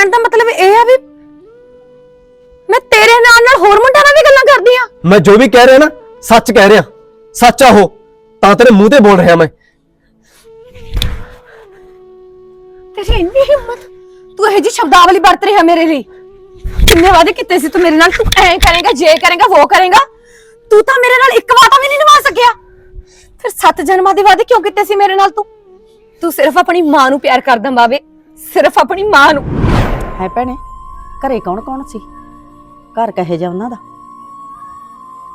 ਕਹਿਣ ਦਾ ਮਤਲਬ ਇਹ ਆ ਵੀ ਮੈਂ ਤੇਰੇ ਨਾਲ ਨਾਲ ਹੋਰ ਮੁੰਡਿਆਂ ਨਾਲ ਵੀ ਗੱਲਾਂ ਕਰਦੀ ਆ। ਮੈਂ ਜੋ ਵੀ ਕਹਿ ਰਿਹਾ ਨਾ ਸੱਚ ਕਹਿ ਰਿਹਾ। ਸੱਚ ਆ ਉਹ ਤਾਂ ਤੇਰੇ ਮੂੰਹ ਤੇ ਬੋਲ ਰਿਹਾ ਮੈਂ। ਤੇਰੀ ਇੰਨੀ ਹਿੰਮਤ ਤੂੰ ਇਹ ਜੀ ਸ਼ਬਦਾਵਲੀ ਵਰਤ ਰਿਹਾ ਮੇਰੇ ਲਈ। ਕਿੰਨੇ ਵਾਅਦੇ ਕੀਤੇ ਸੀ ਤੂੰ ਮੇਰੇ ਨਾਲ ਤੂੰ ਐ ਕਰੇਗਾ ਜੇ ਕਰੇਗਾ ਉਹ ਕਰੇਗਾ। ਤੂੰ ਤਾਂ ਮੇਰੇ ਨਾਲ ਇੱਕ ਵਾਅਦਾ ਵੀ ਨਹੀਂ ਨਿਭਾ ਸਕਿਆ। ਫਿਰ ਸੱਤ ਜਨਮਾਂ ਦੇ ਵਾਅਦੇ ਕਿਉਂ ਕੀਤੇ ਸੀ ਮੇਰੇ ਨਾਲ ਤੂੰ? ਤੂੰ ਸਿਰਫ ਆਪਣੀ ਮਾਂ ਨੂੰ ਪਿਆਰ ਕਰਦਾ ਬਾਵੇ ਸਿਰਫ ਆਪਣੀ ਮਾਂ ਨੂੰ। ਹੈ ਭੈਣੇ ਘਰੇ ਕੌਣ ਕੌਣ ਸੀ? ਘਰ ਕਹੇ ਜਾ ਉਹਨਾਂ ਦਾ?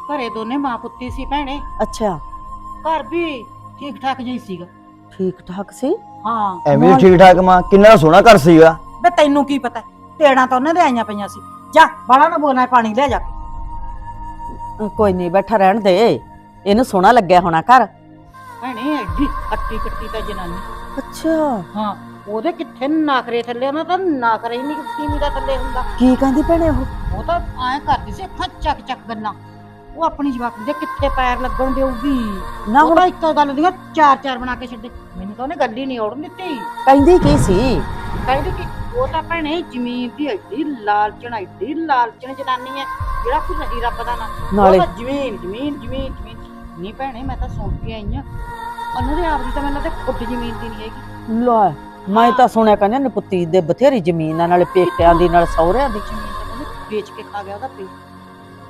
ਘਰੇ ਦੋਨੇ ਮਾਂ ਪੁੱਤੀ ਸੀ ਭੈਣੇ। ਅੱਛਾ। ਘਰ ਵੀ ਠੀਕ ਠਾਕ ਜਿਹਾ ਸੀਗਾ। ਠੀਕ ਠਾਕ ਸੀ? ਹਾਂ। ਐਵੇਂ ਹੀ ਠੀਕ ਠਾਕ ਮਾਂ ਕਿੰਨਾ ਸੋਹਣਾ ਘਰ ਸੀਗਾ। ਬੇ ਤੈਨੂੰ ਕੀ ਪਤਾ ਤੇੜਾਂ ਤਾਂ ਉਹਨਾਂ ਦੇ ਆਈਆਂ ਪਈਆਂ ਸੀ। ਜਾ ਬਾਲਾ ਨਾ ਬੋਲਣਾ ਪਾਣੀ ਲੈ ਜਾ ਕੇ। ਕੋਈ ਨਹੀਂ ਬੈਠਾ ਰਹਿਣ ਦੇ। ਇਹਨੂੰ ਸੋਹਣਾ ਲੱਗਿਆ ਹੋਣਾ ਘਰ। ਭੈਣੇ ਐਡੀ ਕੱਟੀ ਕੱਟੀ ਤਾਂ ਜਨਾਨੀ। ਅੱਛਾ। ਹਾਂ ਉਹਦੇ ਕਿੱਥੇ ਨਾਕਰੇ ਥੱਲੇ ਉਹਨਾਂ ਤਾਂ ਨਾਕਰਾ ਹੀ ਨਹੀਂ ਕਿਸੀ ਦਾ ਥੱਲੇ ਹੁੰਦਾ। ਕੀ ਕਹਿੰਦੀ ਭੈਣੇ ਉਹ? ਉਹ ਤਾਂ ਐਂ ਕਰਦੀ ਸੀ ਅੱਖਾਂ ਚੱਕ ਚੱਕ ਗੱਲਾਂ। ਉਹ ਆਪਣੀ ਜਵਾਕ ਦੇ ਕਿੱਥੇ ਪੈਰ ਲੱਗਣ ਦੇਊਗੀ? ਨਾ ਹੁਣ ਇੱਕ ਗੱਲ ਦੀਆਂ ਚਾਰ ਚਾਰ ਬਣਾ ਕੇ ਛੱਡੇ। ਮੈਨੂੰ ਤਾਂ ਉਹਨੇ ਗੱਲ ਹੀ ਨਹੀਂ ਔੜਨ ਦਿੱਤੀ। ਕਹਿੰਦੀ ਕੀ ਸੀ? ਕਹਿੰਦੀ ਕਿ ਉਹ ਤਾਂ ਭੈਣੇ ਜ਼ਮੀਨ ਦੀ ਐਡੀ ਲਾਲਚਣ ਐਡੀ ਲਾਲਚਣ ਜਨਾਨੀ ਹੈ ਜਿਹੜਾ ਕੋਈ ਨਹੀਂ ਰੱਬ ਦਾ ਨਾ। ਨਾਲੇ ਜ਼ਮੀਨ ਜ਼ਮੀਨ ਜ਼ਮੀਨ ਜ਼ਮੀਨ। ਨਹੀਂ ਭੈਣੇ ਮੈਂ ਤਾਂ ਸੁਣ ਕੇ ਆਈ ਆ। ਉਹਨੂੰ ਦੇ ਆਪਦੀ ਤਾਂ ਮੈਨੂੰ ਤੇ ਖੁੱਦ ਜ਼ਮੀਨ ਦੀ ਨਹੀਂ ਹੈਗੀ। ਲੈ ਮੈਂ ਤਾਂ ਸੁਣਿਆ ਕਹਿੰਦੇ ਨੇ ਪੁੱਤੀ ਦੇ ਬਥੇਰੀ ਜ਼ਮੀਨ ਆ ਨਾਲੇ ਪੇਕਿਆਂ ਦੀ ਨਾਲ ਸਹੁਰਿਆਂ ਦੀ। ਜ਼ਮੀਨ ਤਾਂ ਕਹਿੰਦੇ ਵੇਚ ਕੇ ਖਾ ਗਿਆ ਉਹਦਾ ਪੇ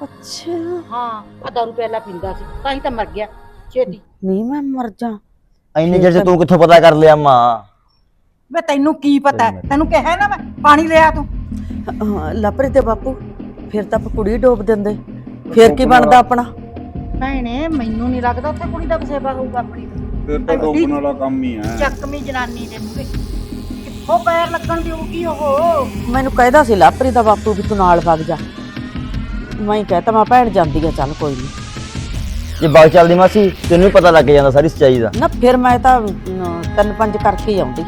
ਅੱਛਾ। ਹਾਂ ਆ ਦਾਰੂ ਪਹਿਲਾਂ ਪੀਂਦਾ ਸੀ ਤਾਂ ਹੀ ਤਾਂ ਮਰ ਗਿਆ ਛੇਤੀ। ਨਹੀਂ ਮੈਂ ਮਰ ਜਾ। ਇੰਨੀ ਚਿਰ ਚ ਤੂੰ ਕਿੱਥੋਂ ਪਤਾ ਕਰ ਲਿਆ ਮਾਂ? ਵੇ ਤੈਨੂੰ ਕੀ ਪਤਾ? ਹੈ? ਤੈਨੂੰ ਕਿਹਾ ਨਾ ਮੈਂ ਪਾਣੀ ਲਿਆ ਤੂੰ। ਲਾਪਰੇ ਤੇ ਬਾਪੂ ਫਿਰ ਤਾਂ ਆਪਾਂ ਕੁੜੀ ਡੋਬ ਦਿੰਦੇ। ਫਿਰ ਕੀ ਬਣਦਾ ਆਪਣਾ? ਭੈਣੇ ਮੈਨੂੰ ਨਹੀਂ ਲੱਗਦਾ ਉੱਥੇ ਕੁੜੀ ਦਾ ਬਸੇਬਾ ਹੋਊਗਾ ਆਪਣੀ ਫਿਰ ਤਾਂ ਡੋਬਣ ਵਾਲਾ ਕੰਮ ਹੀ ਹੈ ਚੱਕਵੀਂ ਜਨਾਨੀ ਦੇ ਮੂਹਰੇ। ਕਿੱਥੋਂ ਪੈਰ ਲੱਗਣ ਦਿਊਗੀ ਉਹ? ਮੈਨੂੰ ਕਹਿੰਦਾ ਸੀ ਲਾਪਰੀ ਦਾ ਬਾਪੂ ਵੀ ਤੂੰ ਨਾਲ ਵਗ ਜਾ। ਮੈਂ ਹੀ ਕਹਤਾ ਮੈਂ ਭੈਣ ਜਾਂਦੀ ਆ ਚੱਲ ਕੋਈ ਨਹੀਂ ਜੇ ਬਾਗ ਚੱਲਦੀ ਮਾਸੀ ਤੈਨੂੰ ਵੀ ਪਤਾ ਲੱਗ ਜਾਂਦਾ ਸਾਰੀ ਸੱਚਾਈ ਦਾ। ਨਾ ਫਿਰ ਮੈਂ ਤਾਂ ਤਿੰਨ ਪੰਜ ਕਰਕੇ ਹੀ ਆਉਂਦੀ।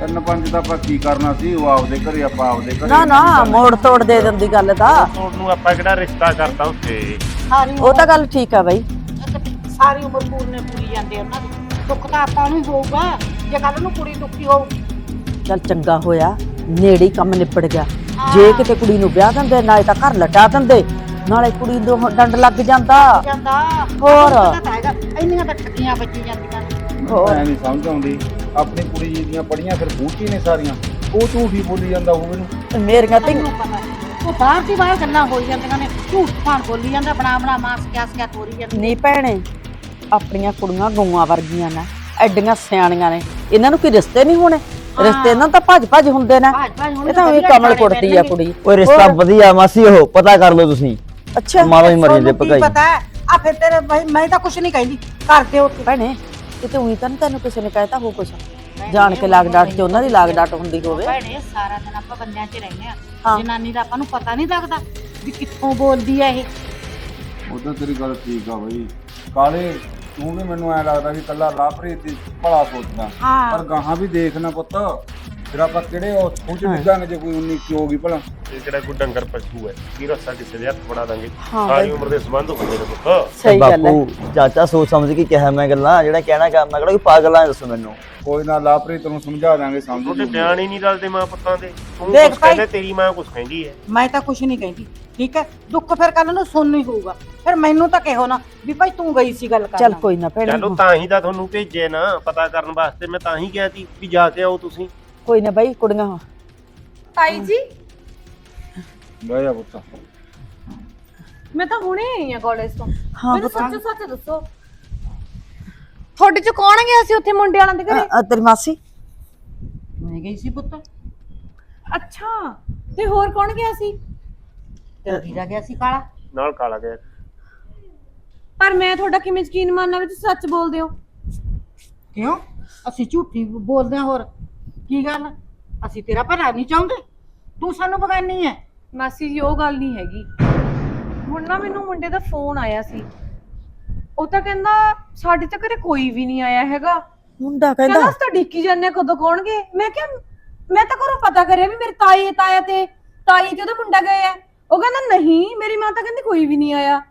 ਤਿੰਨ ਪੰਜ ਦਾ ਆਪਾਂ ਕੀ ਕਰਨਾ ਸੀ ਉਹ ਆਪਦੇ ਘਰੇ ਆਪਾਂ ਆਪਦੇ ਘਰੇ। ਨਾ ਨਾ ਮੋੜ ਤੋੜ ਦੇ ਦਿੰਦੀ ਗੱਲ ਤਾਂ। ਨੂੰ ਆਪਾਂ ਕਿਹੜਾ ਰਿਸ਼ਤਾ ਕਰਤਾ ਉੱਥੇ? ਉਹ ਤਾਂ ਗੱਲ ਠੀਕ ਆ ਬਾਈ। ਸਾਰੀ ਉਮਰ ਪੂਰਨੇ ਪੂਰੀ ਜਾਂਦੇ ਉਹਨਾਂ ਦੀ। ਦੁੱਖ ਤਾਂ ਆਪਾਂ ਨੂੰ ਹੀ ਹੋਊਗਾ ਜੇ ਕੱਲ ਨੂੰ ਕੁੜੀ ਦੁੱਖੀ ਹੋਊਗੀ ਚੱਲ ਚੰਗਾ ਹੋਇਆ ਨੇੜੇ ਹੀ ਕੰਮ ਨਿਬੜ ਗਿਆ। ਜੇ ਕਿਤੇ ਕੁੜੀ ਨੂੰ ਵਿਆਹ ਦਿੰਦੇ ਨਾਲੇ ਤਾਂ ਘਰ ਲਟਾ ਦਿੰਦੇ ਨਾਲੇ ਕੁੜੀ ਨੂੰ ਡੰਡ ਲੱਗ ਜਾਂਦਾ। ਜਾਂਦਾ। ਹੋਰ? ਪਤਾ ਤਾਂ ਹੈਗਾ ਇੰਨੀਆਂ ਤਾਂ ਠੱਗੀਆਂ ਵੱਜੀ ਜਾਂਦੀਆਂ ਨੇ। ਹੋਰ? ਐ ਨਹੀਂ ਸਮਝ ਆਉਂਦੀ ਆਪਣੀ ਕੁੜੀ ਜੀ ਦੀਆਂ ਪੜੀਆਂ ਫਿਰ ਬੂਟੀ ਨੇ ਸਾਰੀਆਂ ਉਹ ਝੂਠੀ ਬੋਲੀ ਜਾਂਦਾ ਉਹ ਮੈਨੂੰ। ਮੇਰੀਆਂ ਤੇ ਤੈਨੂੰ ਪਤਾ ਉਹ ਬਾਹਰ ਦੀ ਬਾਹਰ ਗੱਲਾਂ ਹੋਈ ਜਾਂਦੀਆਂ ਨੇ ਝੂਠ ਭਾਣ ਬੋਲੀ ਜਾਂਦਾ ਬਣਾ ਬਣਾ ਮਾਸ ਕਿਆ ਸਿਆ ਤੋਰੀ ਜਾਂਦੀ। ਨਹੀਂ ਭੈਣੇ ਆਪਣੀਆਂ ਕੁੜੀਆਂ ਗਊਆਂ ਵਰਗੀਆਂ ਨੇ ਐਡੀਆਂ ਸਿਆਣੀਆਂ ਨੇ। ਇਹਨਾਂ ਨੂੰ ਕੀ ਰਿਸ਼ਤੇ ਨਹੀਂ ਹੋਣੇ। ਰਿਸ਼ਤੇ ਇਹਨਾਂ ਨੂੰ ਤਾਂ ਭੱਜ ਭੱਜ ਹੁੰਦੇ ਨੇ। ਭਾਜ ਭਾਜ ਹੁਣ ਇਹ ਤਾਂ ਵੀ ਕਮਲ ਕੁੜਤੀ ਆ। ਕੁੜੀ। ਓਏ ਰਿਸ਼ਤਾ? ਵਧੀਆ ਮਾਸੀ ਉਹ ਪਤਾ ਕਰ ਲਓ ਤੁਸੀਂ। ਅੱਛਾ। ਮਾਰੋ ਹੀ ਮਰੀ ਦੇ ਤੁਹਾਨੂੰ ਕੀ ਭਗਾਈ ਪਤਾ ਆ ਫਿਰ ਤੇਰੇ ਭਾਈ ਮੈਂ ਤਾਂ ਕੁਝ ਨਹੀਂ ਕਹਿੰਦੀ। ਕਰ ਦਿਓ ਉੱਥੇ ਭੈਣੇ ਕਿਤੇ ਉਹੀ ਤਾਂ ਤੈਨੂੰ ਕਿਸੇ ਨੇ ਕਹਿਤਾ ਹੋ ਕੁਛ? ਜਾਣ ਕੇ ਲਾਗ ਡਾਟ ਚ ਉਹਨਾਂ ਦੀ ਲਾਗ ਡਾਟ ਹੁੰਦੀ ਹੋਵੇ। ਭੈਣੇ ਸਾਰਾ ਦਿਨ ਆਪਾਂ ਬੰਦਿਆਂ 'ਚ ਰਹਿੰਦੇ ਆ। ਜਨਾਨੀ ਦਾ ਆਪਾਂ ਨੂੰ ਪਤਾ ਨਹੀਂ ਲੱਗਦਾ ਵੀ ਕਿੱਥੋਂ ਬੋਲਦੀ ਆ ਇਹ। ਉਹ ਤਾਂ ਤੇਰੀ ਗੱਲ ਠੀਕ ਆ ਬਈ। ਕਾਲੇ ਤੂੰ ਵੀ ਮੈਨੂੰ ਐ ਲੱਗਦਾ ਵੀ ਕੱਲਾ ਲਾਪਰੀਤ ਦੀ ਭਲਾ ਸੋਚਦਾ। ਹਾਂ। ਪਰ ਗਾਹਾਂ ਵੀ ਦੇਖਣਾ ਪੁੱਤ। ਫਿਰ ਆਪਾਂ ਕਿਹੜੇ ਉਹ ਖੂਹ ਚ ਡਿੱਗਾਂਗੇ ਜੇ ਕੋਈ ਉਨੀ ਕੀ ਹੋਗੀ ਭਲਾ। ਇਹ ਕਿਹੜਾ ਕੋਈ ਡੰਗਰ ਪਸ਼ੂ ਹੈ? ਕੀ ਰੱਸਾ ਕਿਸੇ ਦੇ ਹੱਥ ਫੜਾ ਦਾਂਗੇ? ਹਾਂ ਸਾਰੀ ਬਾਈ। ਉਮਰ ਦੇ ਸੰਬੰਧ ਹੁੰਦੇ ਨੇ ਪੁੱਤ ਸਹੀ ਗੱਲ ਹੈ। ਬਾਪੂ ਚਾਚਾ ਸੋਚ ਸਮਝ ਕੇ ਕਿਹਾ ਮੈਂ ਗੱਲਾਂ ਜਿਹੜਾ ਕਹਿਣਾ ਕਰ ਮੈਂ ਕਿਹੜਾ ਕੋਈ ਪਾਗਲ ਆ ਦੱਸੋ ਮੈਨੂੰ। ਕੋਈ ਨਾ ਲਾਪਰੀਤ ਨੂੰ ਸਮਝਾ ਦਾਂਗੇ ਸਮਝ ਤੁਹਾਡੇ ਜੂਗੀ। ਬਿਆਨ ਹੀ ਨਹੀਂ ਰਲਦੇ ਮਾਂ ਪੁੱਤਾਂ ਦੇ। ਤੂੰ ਦੇਖ ਕੁਛ ਭਾਈ। ਕਹਿੰਦੇ ਤੇਰੀ ਮਾਂ ਕੁਛ ਕਹਿੰਦੀ ਹੈ। ਮੈਂ ਤਾਂ ਕੁਝ ਨਹੀਂ ਕਹਿੰਦੀ ਠੀਕ ਹੈ? ਦੁੱਖ ਫਿਰ ਕੱਲ ਨੂੰ ਸੁਣਨ ਹੀ ਹੋਊਗਾ। ਫਿਰ ਮੈਨੂੰ ਤਾਂ ਕਿਹੋ ਨਾ ਵੀ ਭਾਈ ਤੂੰ ਗਈ ਸੀ ਗੱਲ ਕਰਨ। ਚੱਲ ਕੋਈ ਨਾ ਭੈਣੇ। ਚਲੋ ਤਾਂ ਹੀ ਤਾਂ ਤੁਹਾਨੂੰ ਭੇਜੇ ਨਾ ਪਤਾ ਕਰਨ ਵਾਸਤੇ ਮੈਂ ਤਾਂ ਹੀ ਕਿਹਾ ਸੀ ਵੀ ਜਾ ਕੇ ਆਓ ਤੁਸੀਂ। ਕੋਈ ਨਾ ਬਾਈ ਕੁੜੀਆਂ ਤਾਈ ਜੀ? ਬਹਿ ਜਾ ਪੁੱਤ। ਮੈਂ ਤਾਂ ਹੁਣੇ ਆਈ ਆ ਕਾਲਜ ਤੋਂ। ਹਾਂ ਮੈਨੂੰ ਸੱਚ ਸੱਚ ਦੱਸੋ। ਤੁਹਾਡੇ ਚ ਕੌਣ ਗਿਆ ਸੀ ਉੱਥੇ ਮੁੰਡੇ ਵਾਲਿਆਂ ਦੇ ਘਰੇ? ਅ, ਅ, ਤੇਰੀ ਮਾਸੀ। ਮੈਂ ਗਈ ਸੀ ਪੁੱਤ। ਅੱਛਾ ਤੇ ਹੋਰ ਕੌਣ ਗਿਆ ਸੀ? ਤੇ ਵੀਰਾ ਗਿਆ ਸੀ ਕਾਲਾ। ਨਾਲ ਕਾਲਾ ਗਿਆ। ਪਰ ਮੈਂ ਤੁਹਾਡਾ ਕਿਵੇਂ ਯਕੀਨ ਮੰਨਣਾ ਵੀ ਤੁਸੀਂ ਸੱਚ ਬੋਲਦੇ ਹੋ? ਕਿਉਂ? ਅਸੀਂ ਝੂਠੀ ਬੋਲਦੇ ਹਾਂ ਹੋਰ। ਕੀ ਗੱਲ? ਅਸੀਂ ਤੇਰਾ ਭਲਾ ਨਹੀਂ ਚਾਹੁੰਦੇ। ਤੂੰ ਸਾਨੂੰ ਬਗਾਨੀ ਹੈ ਮਾਸੀ ਜੀ ਉਹ ਗੱਲ ਨਹੀਂ ਹੈਗੀ। ਹੁਣ ਨਾ ਮੈਨੂੰ ਮੁੰਡੇ ਦਾ ਫੋਨ ਆਇਆ ਸੀ। ਉਹ ਤਾਂ ਕਹਿੰਦਾ ਸਾਡੇ ਤਾਂ ਘਰੇ ਕੋਈ ਵੀ ਨਹੀਂ ਆਇਆ ਹੈਗਾ। ਮੁੰਡਾ ਕਹਿੰਦਾ ਕਹਿੰਦਾ ਅਸੀਂ ਤਾਂ ਡਿੱਕੀ ਜਾਂਦੇ ਹਾਂ, ਕਦੋਂ ਕੌਣਗੇ? ਮੈਂ ਕਿਹਾ ਮੈਂ ਤਾਂ ਘਰੋਂ ਪਤਾ ਕਰਿਆ ਵੀ ਮੇਰੇ ਤਾਏ ਤਾਇਆ ਤੇ ਤਾਈ ਤੇ ਉਹਦਾ ਮੁੰਡਾ ਗਏ ਆ। ਉਹ ਕਹਿੰਦਾ ਨਹੀਂ ਮੇਰੀ ਮਾਂ ਤਾਂ ਕਹਿੰਦੀ ਕੋਈ ਵੀ ਨਹੀਂ ਆਇਆ।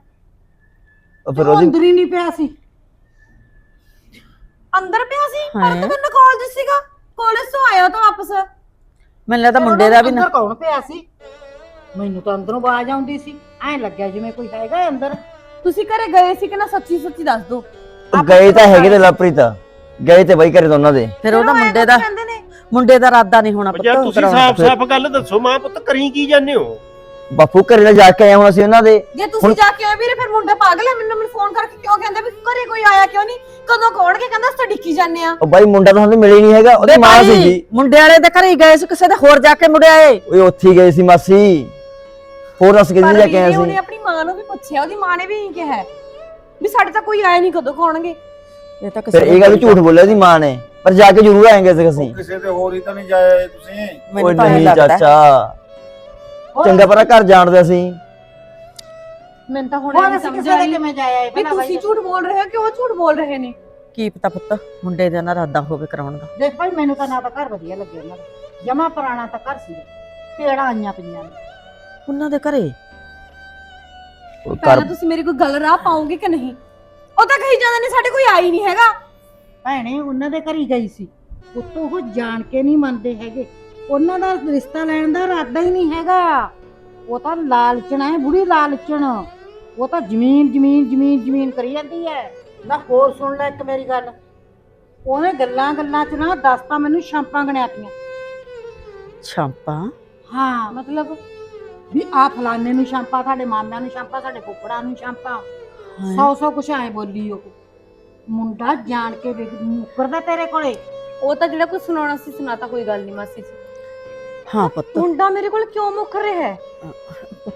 ਉਹ ਫਿਰ ਉਹ ਉਹਦੀ ਅੰਦਰ ਹੀ ਨਹੀਂ ਪਿਆ ਸੀ। ਅੰਦਰ ਪਿਆ ਸੀ? ਪਰ ਹੈਂ? ਤਾਂ ਮੈਨੂੰ ਕਾਲਜ ਸੀਗਾ। ਕਾਲਜ ਤੋਂ ਆਇਆ ਤਾਂ ਵਾਪਸ। ਮੈਨੂੰ ਲੱਗਦਾ ਮੁੰਡੇ ਦਾ ਵੀ ਨਾ ਅੰਦਰ ਕੌਣ ਪਿਆ ਸੀ? ਮੈਨੂੰ ਤਾਂ ਅੰਦਰੋਂ ਆਵਾਜ਼ ਆਉਂਦੀ ਸੀ। ਐਂ ਲੱਗਿਆ ਜਿਵੇਂ ਕੋਈ ਹੈਗਾ ਅੰਦਰ। ਤੁਸੀਂ ਘਰੇ ਗਏ ਸੀ ਕਿ ਨਾ ਸੱਚੀ ਸੱਚੀ ਦੱਸ ਦੋ ਉਹ ਗਏ ਤਾਂ ਹੈਗੇ ਤੇ। ਲਵਪ੍ਰੀਤ ਗਏ ਤੇ ਬਈ ਘਰੇ ਦੋਨਾਂ ਦੇ। ਫਿਰ ਉਹਦਾ ਮੁੰਡੇ ਦਾ ਕਹਿੰਦੇ ਨੇ। ਮੁੰਡੇ ਦਾ ਇਰਾਦਾ ਨਹੀਂ ਹੋਣਾ ਪੁੱਤ ਤੁਸੀਂ ਦਾ। ਸਾਫ਼-ਸਾਫ਼ ਗੱਲ ਦੱਸੋ ਮਾਂ ਪੁੱਤ ਕਰੀ ਕੀ ਜਾਂਦੇ ਹੋ? ਬਾਪੂ ਘਰੇ ਨਾਲ ਜਾ ਕੇ ਆਇਆ ਹੁਣ ਅਸੀਂ ਉਹਨਾਂ ਦੇ। ਜੇ ਤੁਸੀਂ ਜਾ ਕੇ ਆਏ ਵੀਰੇ ਫਿਰ ਮੁੰਡਾ ਪਾਗਲ ਹੈ ਮੈਨੂੰ ਮੈਨੂੰ ਫੋਨ ਕਰਕੇ ਕਿਉਂ ਕਹਿੰਦੇ ਵੀ ਘਰੇ ਕੋਈ ਆਇਆ ਕਿਉਂ ਨਹੀਂ? ਕਦੋਂ ਕੌਣਗੇ ਕਹਿੰਦਾ ਅਸੀਂ ਤਾਂ ਡਿੱਕੀ ਜਾਂਦੇ ਆ ਉਹ ਬਾਈ ਮੁੰਡਾ ਤਾਂ ਸਾਨੂੰ ਮਿਲਿਆ ਹੀ ਨਹੀਂ ਹੈਗਾ ਉਹਦੀ ਮਾਂ ਸੀ ਜੀ ਮੁੰਡੇ ਵਾਲੇ ਦੇ ਘਰੇ ਹੀ ਗਏ ਸੀ ਕਿਸੇ ਦੇ ਹੋਰ ਜਾ ਕੇ ਮੁੜਿਆ ਏ ਓਏ ਉੱਥੇ ਹੀ ਗਏ ਸੀ ਮਾਸੀ। ਹੋਰ ਦੱਸ ਕਿੱਥੇ ਜਾ ਕੇ ਆਏ ਵੀਰੇ ਉਹਨੇ ਸੀ? ਆਪਣੀ ਮਾਂ ਨੂੰ ਵੀ ਪੁੱਛਿਆ ਉਹਦੀ ਮਾਂ ਨੇ ਵੀ ਇਹੀ ਕਿਹਾ ਵੀ ਸਾਡੇ ਤਾਂ ਕੋਈ ਆਇਆ ਨਹੀਂ ਕਦੋਂ ਕੌਣਗੇ ਇਹ ਤਾਂ ਕਿਸੇ ਫਿਰ ਇਹ ਗੱਲ ਝੂਠ ਬੋਲਿਆ ਉਹਦੀ ਮਾਂ ਨੇ। ਪਰ ਜਾ ਕੇ ਜ਼ਰੂਰ ਆਏਂਗੇ ਸੀ ਅਸੀਂ ਕਿਸੇ ਤੇ ਹੋਰ ਹੀ ਤਾਂ ਨਹੀਂ ਜਾਏ ਤੁਸੀਂ। ਮੈਨੂੰ ਓਏ ਤਾਂ ਇਹ ਨਹੀਂ ਲੱਗਦਾ ਚਾਚਾ। ਚੰਗਾ ਪਰਾ ਘਰ ਜਾਣਦੇ ਅਸੀਂ। ਮੈਨੂੰ ਤਾਂ ਹੁਣ ਹੋਰ ਇਹ ਅਸੀਂ ਸਮਝ ਕਿਸੇ ਦੇ ਆਈ ਕਿਵੇਂ ਜਾਇਆ ਵੀ ਤੁਸੀਂ ਝੂਠ ਬੋਲ ਰਹੇ ਹੋ ਕਿ ਉਹ ਝੂਠ ਬੋਲ ਰਹੇ ਨੇ? ਕੀ ਪਤਾ ਪੁੱਤ ਮੁੰਡੇ ਦਾ ਨਾ ਇਰਾਦਾ ਹੋਵੇ ਕਰਾਉਣ ਦਾ। ਦੇਖ ਭਾਈ ਮੈਨੂੰ ਤਾਂ ਨਾ ਤਾਂ ਘਰ ਵਧੀਆ ਲੱਗਿਆ ਉਹਨਾਂ ਦਾ। ਜਮਾ ਪੁਰਾਣਾ ਤਾਂ ਘਰ ਸੀ। ਪੇੜਾਂ ਆਈਆਂ ਪਈਆਂ ਨੇ। ਉਹਨਾਂ ਦੇ ਘਰੇ? ਉਹ ਘਰ ਪਹਿਲਾਂ ਤੁਸੀਂ ਮੇਰੀ ਕੋਈ ਗੱਲ ਰਾਹ ਪਾਉਂਗੇ ਕਿ ਨਹੀਂ? ਉਹ ਤਾਂ ਕਹੀ ਜਾਂਦੇ ਨੇ ਸਾਡੇ ਕੋਈ ਆਈ ਨਹੀਂ ਹੈਗਾ। ਭੈਣੇ ਉਹਨਾਂ ਦੇ ਘਰ ਹੀ ਗਈ ਸੀ। ਉੱਤੋਂ ਉਹ ਜਾਣ ਕੇ ਨਹੀਂ ਮੰਨਦੇ ਹੈਗੇ। ਉਹਨਾਂ ਦਾ ਰਿਸ਼ਤਾ ਲੈਣ ਦਾ ਇਰਾਦਾ ਹੀ ਨਹੀਂ ਹੈਗਾ। ਉਹ ਤਾਂ ਲਾਲਚਣ ਹੈ ਬੁੜੀ ਲਾਲਚਣ। ਉਹ ਤਾਂ ਜ਼ਮੀਨ ਜ਼ਮੀਨ ਜ਼ਮੀਨ ਜ਼ਮੀਨ ਕਰੀ ਜਾਂਦੀ ਹੈ ਨਾ ਹੋਰ ਸੁਣ ਲੈ ਇੱਕ ਮੇਰੀ ਗੱਲ। ਉਹਨੇ ਗੱਲਾਂ ਗੱਲਾਂ 'ਚ ਨਾ ਦੱਸਤਾ ਮੈਨੂੰ ਸ਼ਾਂਪਾਂ ਗਣਿਆਤੀਆਂ। ਛਾਂਪਾਂ? ਹਾਂ ਮਤਲਬ ਵੀ ਆ ਫਲਾਣੇ ਨੂੰ ਸ਼ਾਂਪਾ ਸਾਡੇ ਮਾਮਿਆਂ ਨੂੰ ਸ਼ਾਂਪਾ ਸਾਡੇ ਫੁੱਫੜਾਂ ਨੂੰ ਸ਼ਾਂਪਾ ਹਾਏ। ਸੌ ਸੌ ਕੁਛ ਐ ਬੋਲੀ ਉਹ। ਮੁੰਡਾ ਜਾਣ ਕੇ ਵੇਖ ਮੁੱਕਰਦਾ ਤੇਰੇ ਕੋਲੇ। ਉਹ ਤਾਂ ਜਿਹੜਾ ਕੁਝ ਸੁਣਾਉਣਾ ਸੀ ਸੁਣਾਤਾ ਕੋਈ ਗੱਲ ਨਹੀਂ ਮਾਸੀ ਜੀ। ਹਾਂ ਪੁੱਤ। ਮੁੰਡਾ ਮੇਰੇ ਕੋਲ ਕਿਉਂ ਮੁੱਕ ਰਿਹਾ ਹੈ?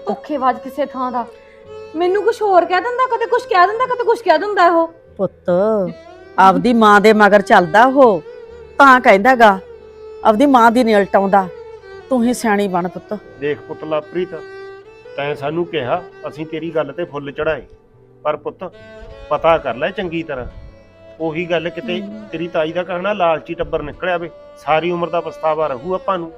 ਧੋਖੇਬਾਜ਼ ਕਿਸੇ ਥਾਂ ਦਾ। ਮੈਨੂੰ ਕੁਝ ਹੋਰ ਕਹਿ ਦਿੰਦਾ? ਕਦੇ ਕੁਝ ਕਹਿ ਦਿੰਦਾ ਕਦੇ ਕੁਝ ਕਹਿ ਦਿੰਦਾ ਉਹ? ਪੁੱਤ ਆਪਦੀ ਮਾਂ ਦੇ ਮਗਰ ਚੱਲਦਾ ਉਹ ਤਾਂ ਕਹਿੰਦਾਗਾ ਆਪਦੀ ਮਾਂ ਦੀ ਨਹੀਂ ਉਲਟਾਉਂਦਾ ਤੂੰ ਹੀ ਸਿਆਣੀ ਬਣ ਪੁੱਤ। ਦੇਖ ਪੁੱਤ ਲਵਪ੍ਰੀਤ ਤੈਂ ਸਾਨੂੰ ਕਿਹਾ ਅਸੀਂ ਤੇਰੀ ਗੱਲ ਤੇ ਫੁੱਲ ਚੜਾਏ ਪਰ ਪੁੱਤ ਪਤਾ ਕਰ ਲੈ ਚੰਗੀ ਤਰ੍ਹਾਂ। ਉਹੀ ਗੱਲ ਕਿਤੇ ਤੇਰੀ ਤਾਈ ਦਾ ਕਹਿਣਾ ਲਾਲਚੀ ਟੱਬਰ ਨਿਕਲਿਆ ਵੇ। ਸਾਰੀ ਉਮਰ ਦਾ ਪਛਤਾਵਾ ਰਹੂ ਆਪਾਂ ਨੂੰ।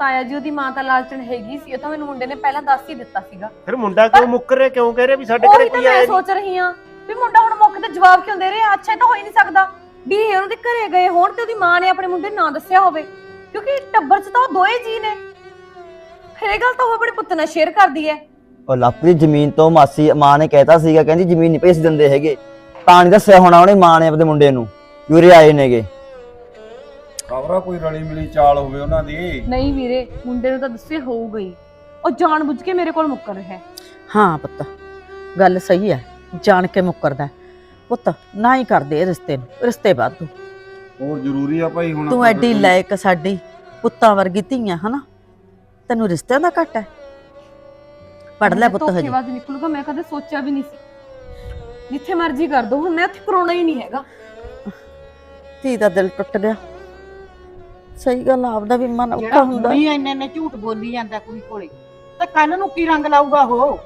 ਤਾਇਆ ਜੀ ਉਹਦੀ ਮਾਂ ਤਾਂ ਲਾਲਚਣ ਹੈਗੀ ਸੀ ਉਹ ਤਾਂ ਮੈਨੂੰ ਮੁੰਡੇ ਨੇ ਪਹਿਲਾਂ ਦੱਸ ਹੀ ਦਿੱਤਾ ਸੀਗਾ। ਫਿਰ ਮੁੰਡਾ ਕਿਉਂ ਮੁੱਕਰ ਰਿਹਾ ਕਿਉਂ ਕਹਿ ਰਿਹਾ ਵੀ ਸਾਡੇ ਘਰੇ ਉਹੀ ਤਾਂ ਕੋਈ ਮੈਂ ਆਇਆ ਨਹੀਂ ਸੋਚ ਰਹੀ ਹਾਂ ਵੀ ਮੁੰਡਾ ਹੁਣ ਮੌਕੇ ਤੇ ਜਵਾਬ ਕਿਉਂ ਦੇ ਰਿਹਾ? ਅੱਛਾ ਇਹ ਤਾਂ ਹੋ ਹੀ ਨਹੀਂ ਸਕਦਾ। ਵੀ ਇਹ ਉਹਦੇ ਘਰੇ ਗਏ ਹੋਣ ਤੇ ਉਹਦੀ ਮਾਂ ਨੇ ਆਪਣੇ ਮੁੰਡੇ ਨੂੰ ਨਾ ਦੱਸਿਆ ਹੋਵੇ ਕਿਉਂਕਿ ਟੱਬਰ 'ਚ ਤਾਂ ਉਹ ਦੋਏ ਜੀ ਨੇ। ਫਿਰ ਇਹ ਗੱਲ ਤਾਂ ਉਹ ਆਪਣੇ ਪੁੱਤ ਨਾਲ ਸ਼ੇਅਰ ਕਰਦੀ ਹੈ। ਉਹ ਲਾਪਰੀ ਜ਼ਮੀਨ ਤੋਂ ਮਾਸੀ ਮਾਂ ਨੇ ਕਹਿਤਾ ਸੀਗਾ ਕਹਿੰਦੀ ਜ਼ਮੀਨ ਨਹੀਂ ਭੇਜ ਦਿੰਦੇ ਹੈਗੇ। ਤਾਂ ਨਹੀਂ ਦੱਸਿਆ ਹੋਣਾ ਉਹਨੇ ਮਾਂ ਨੇ ਆਪਣੇ ਮੁੰਡੇ ਨੂੰ ਉਰੇ ਆਏ ਨੇਗੇ। ਖਬਰਾ ਕੋਈ ਰਲੀ ਮਿਲੀ ਚਾਲ ਹੋਵੇ ਉਹਨਾਂ ਦੀ? ਨਹੀਂ ਵੀਰੇ ਮੁੰਡੇ ਨੂੰ ਤਾਂ ਦੱਸਿਆ ਹੋਊਗਾ ਹੀ ਉਹ ਜਾਣ ਬੁੱਝ ਕੇ ਮੇਰੇ ਕੋਲ ਮੁੱਕਰ ਰਿਹਾ ਹੈ। ਹਾਂ ਪੁੱਤ ਗੱਲ ਸਹੀ ਹੈ ਜਾਣ ਕੇ ਮੁੱਕਰਦਾ ਹੈ। ਪੁੱਤ ਨਾ ਹੀ ਕਰਦੇ ਇਹ ਰਿਸ਼ਤੇ ਨੂੰ ਰਿਸ਼ਤੇ ਵਾਧੂ। ਹੋਰ ਜ਼ਰੂਰੀ ਆ ਭਾਈ ਹੁਣ ਤੂੰ ਐਡੀ ਲਾਇਕ ਸਾਡੀ ਪੁੱਤਾਂ ਵਰਗੀ ਧੀਆਂ ਹਨਾ? ਤੈਨੂੰ ਰਿਸ਼ਤਿਆਂ ਦਾ ਘੱਟ ਹੈ। ਪੜ ਲੈ ਪੁੱਤ ਹਜੇ। ਧੋਖੇਬਾਜ਼ ਨਿਕਲੂਗਾ ਮੈਂ ਕਦੇ ਸੋਚਿਆ ਵੀ ਨਹੀਂ ਸੀ। ਜਿੱਥੇ ਮਰਜ਼ੀ ਕਰ ਦੋ ਹੁਣ ਮੈਂ ਉੱਥੇ ਕਰਾਉਣਾ ਹੀ ਨਹੀਂ ਹੈਗਾ। ਧੀ ਦਾ ਦਿਲ ਟੁੱਟ ਗਿਆ। ਸਹੀ ਗੱਲ ਆ, ਆਪਦਾ ਵੀ ਮਨ ਔਖਾ ਜਿਹੜਾ ਹੁੰਦਾ ਹੁਣੀ ਇੰਨੇ ਇੰਨੇ ਝੂਠ ਬੋਲੀ ਜਾਂਦਾ ਕੁੜੀ ਕੋਲੇ। ਤੇ ਕੱਲ ਨੂੰ ਕੀ ਰੰਗ ਲਾਊਗਾ ਉਹ?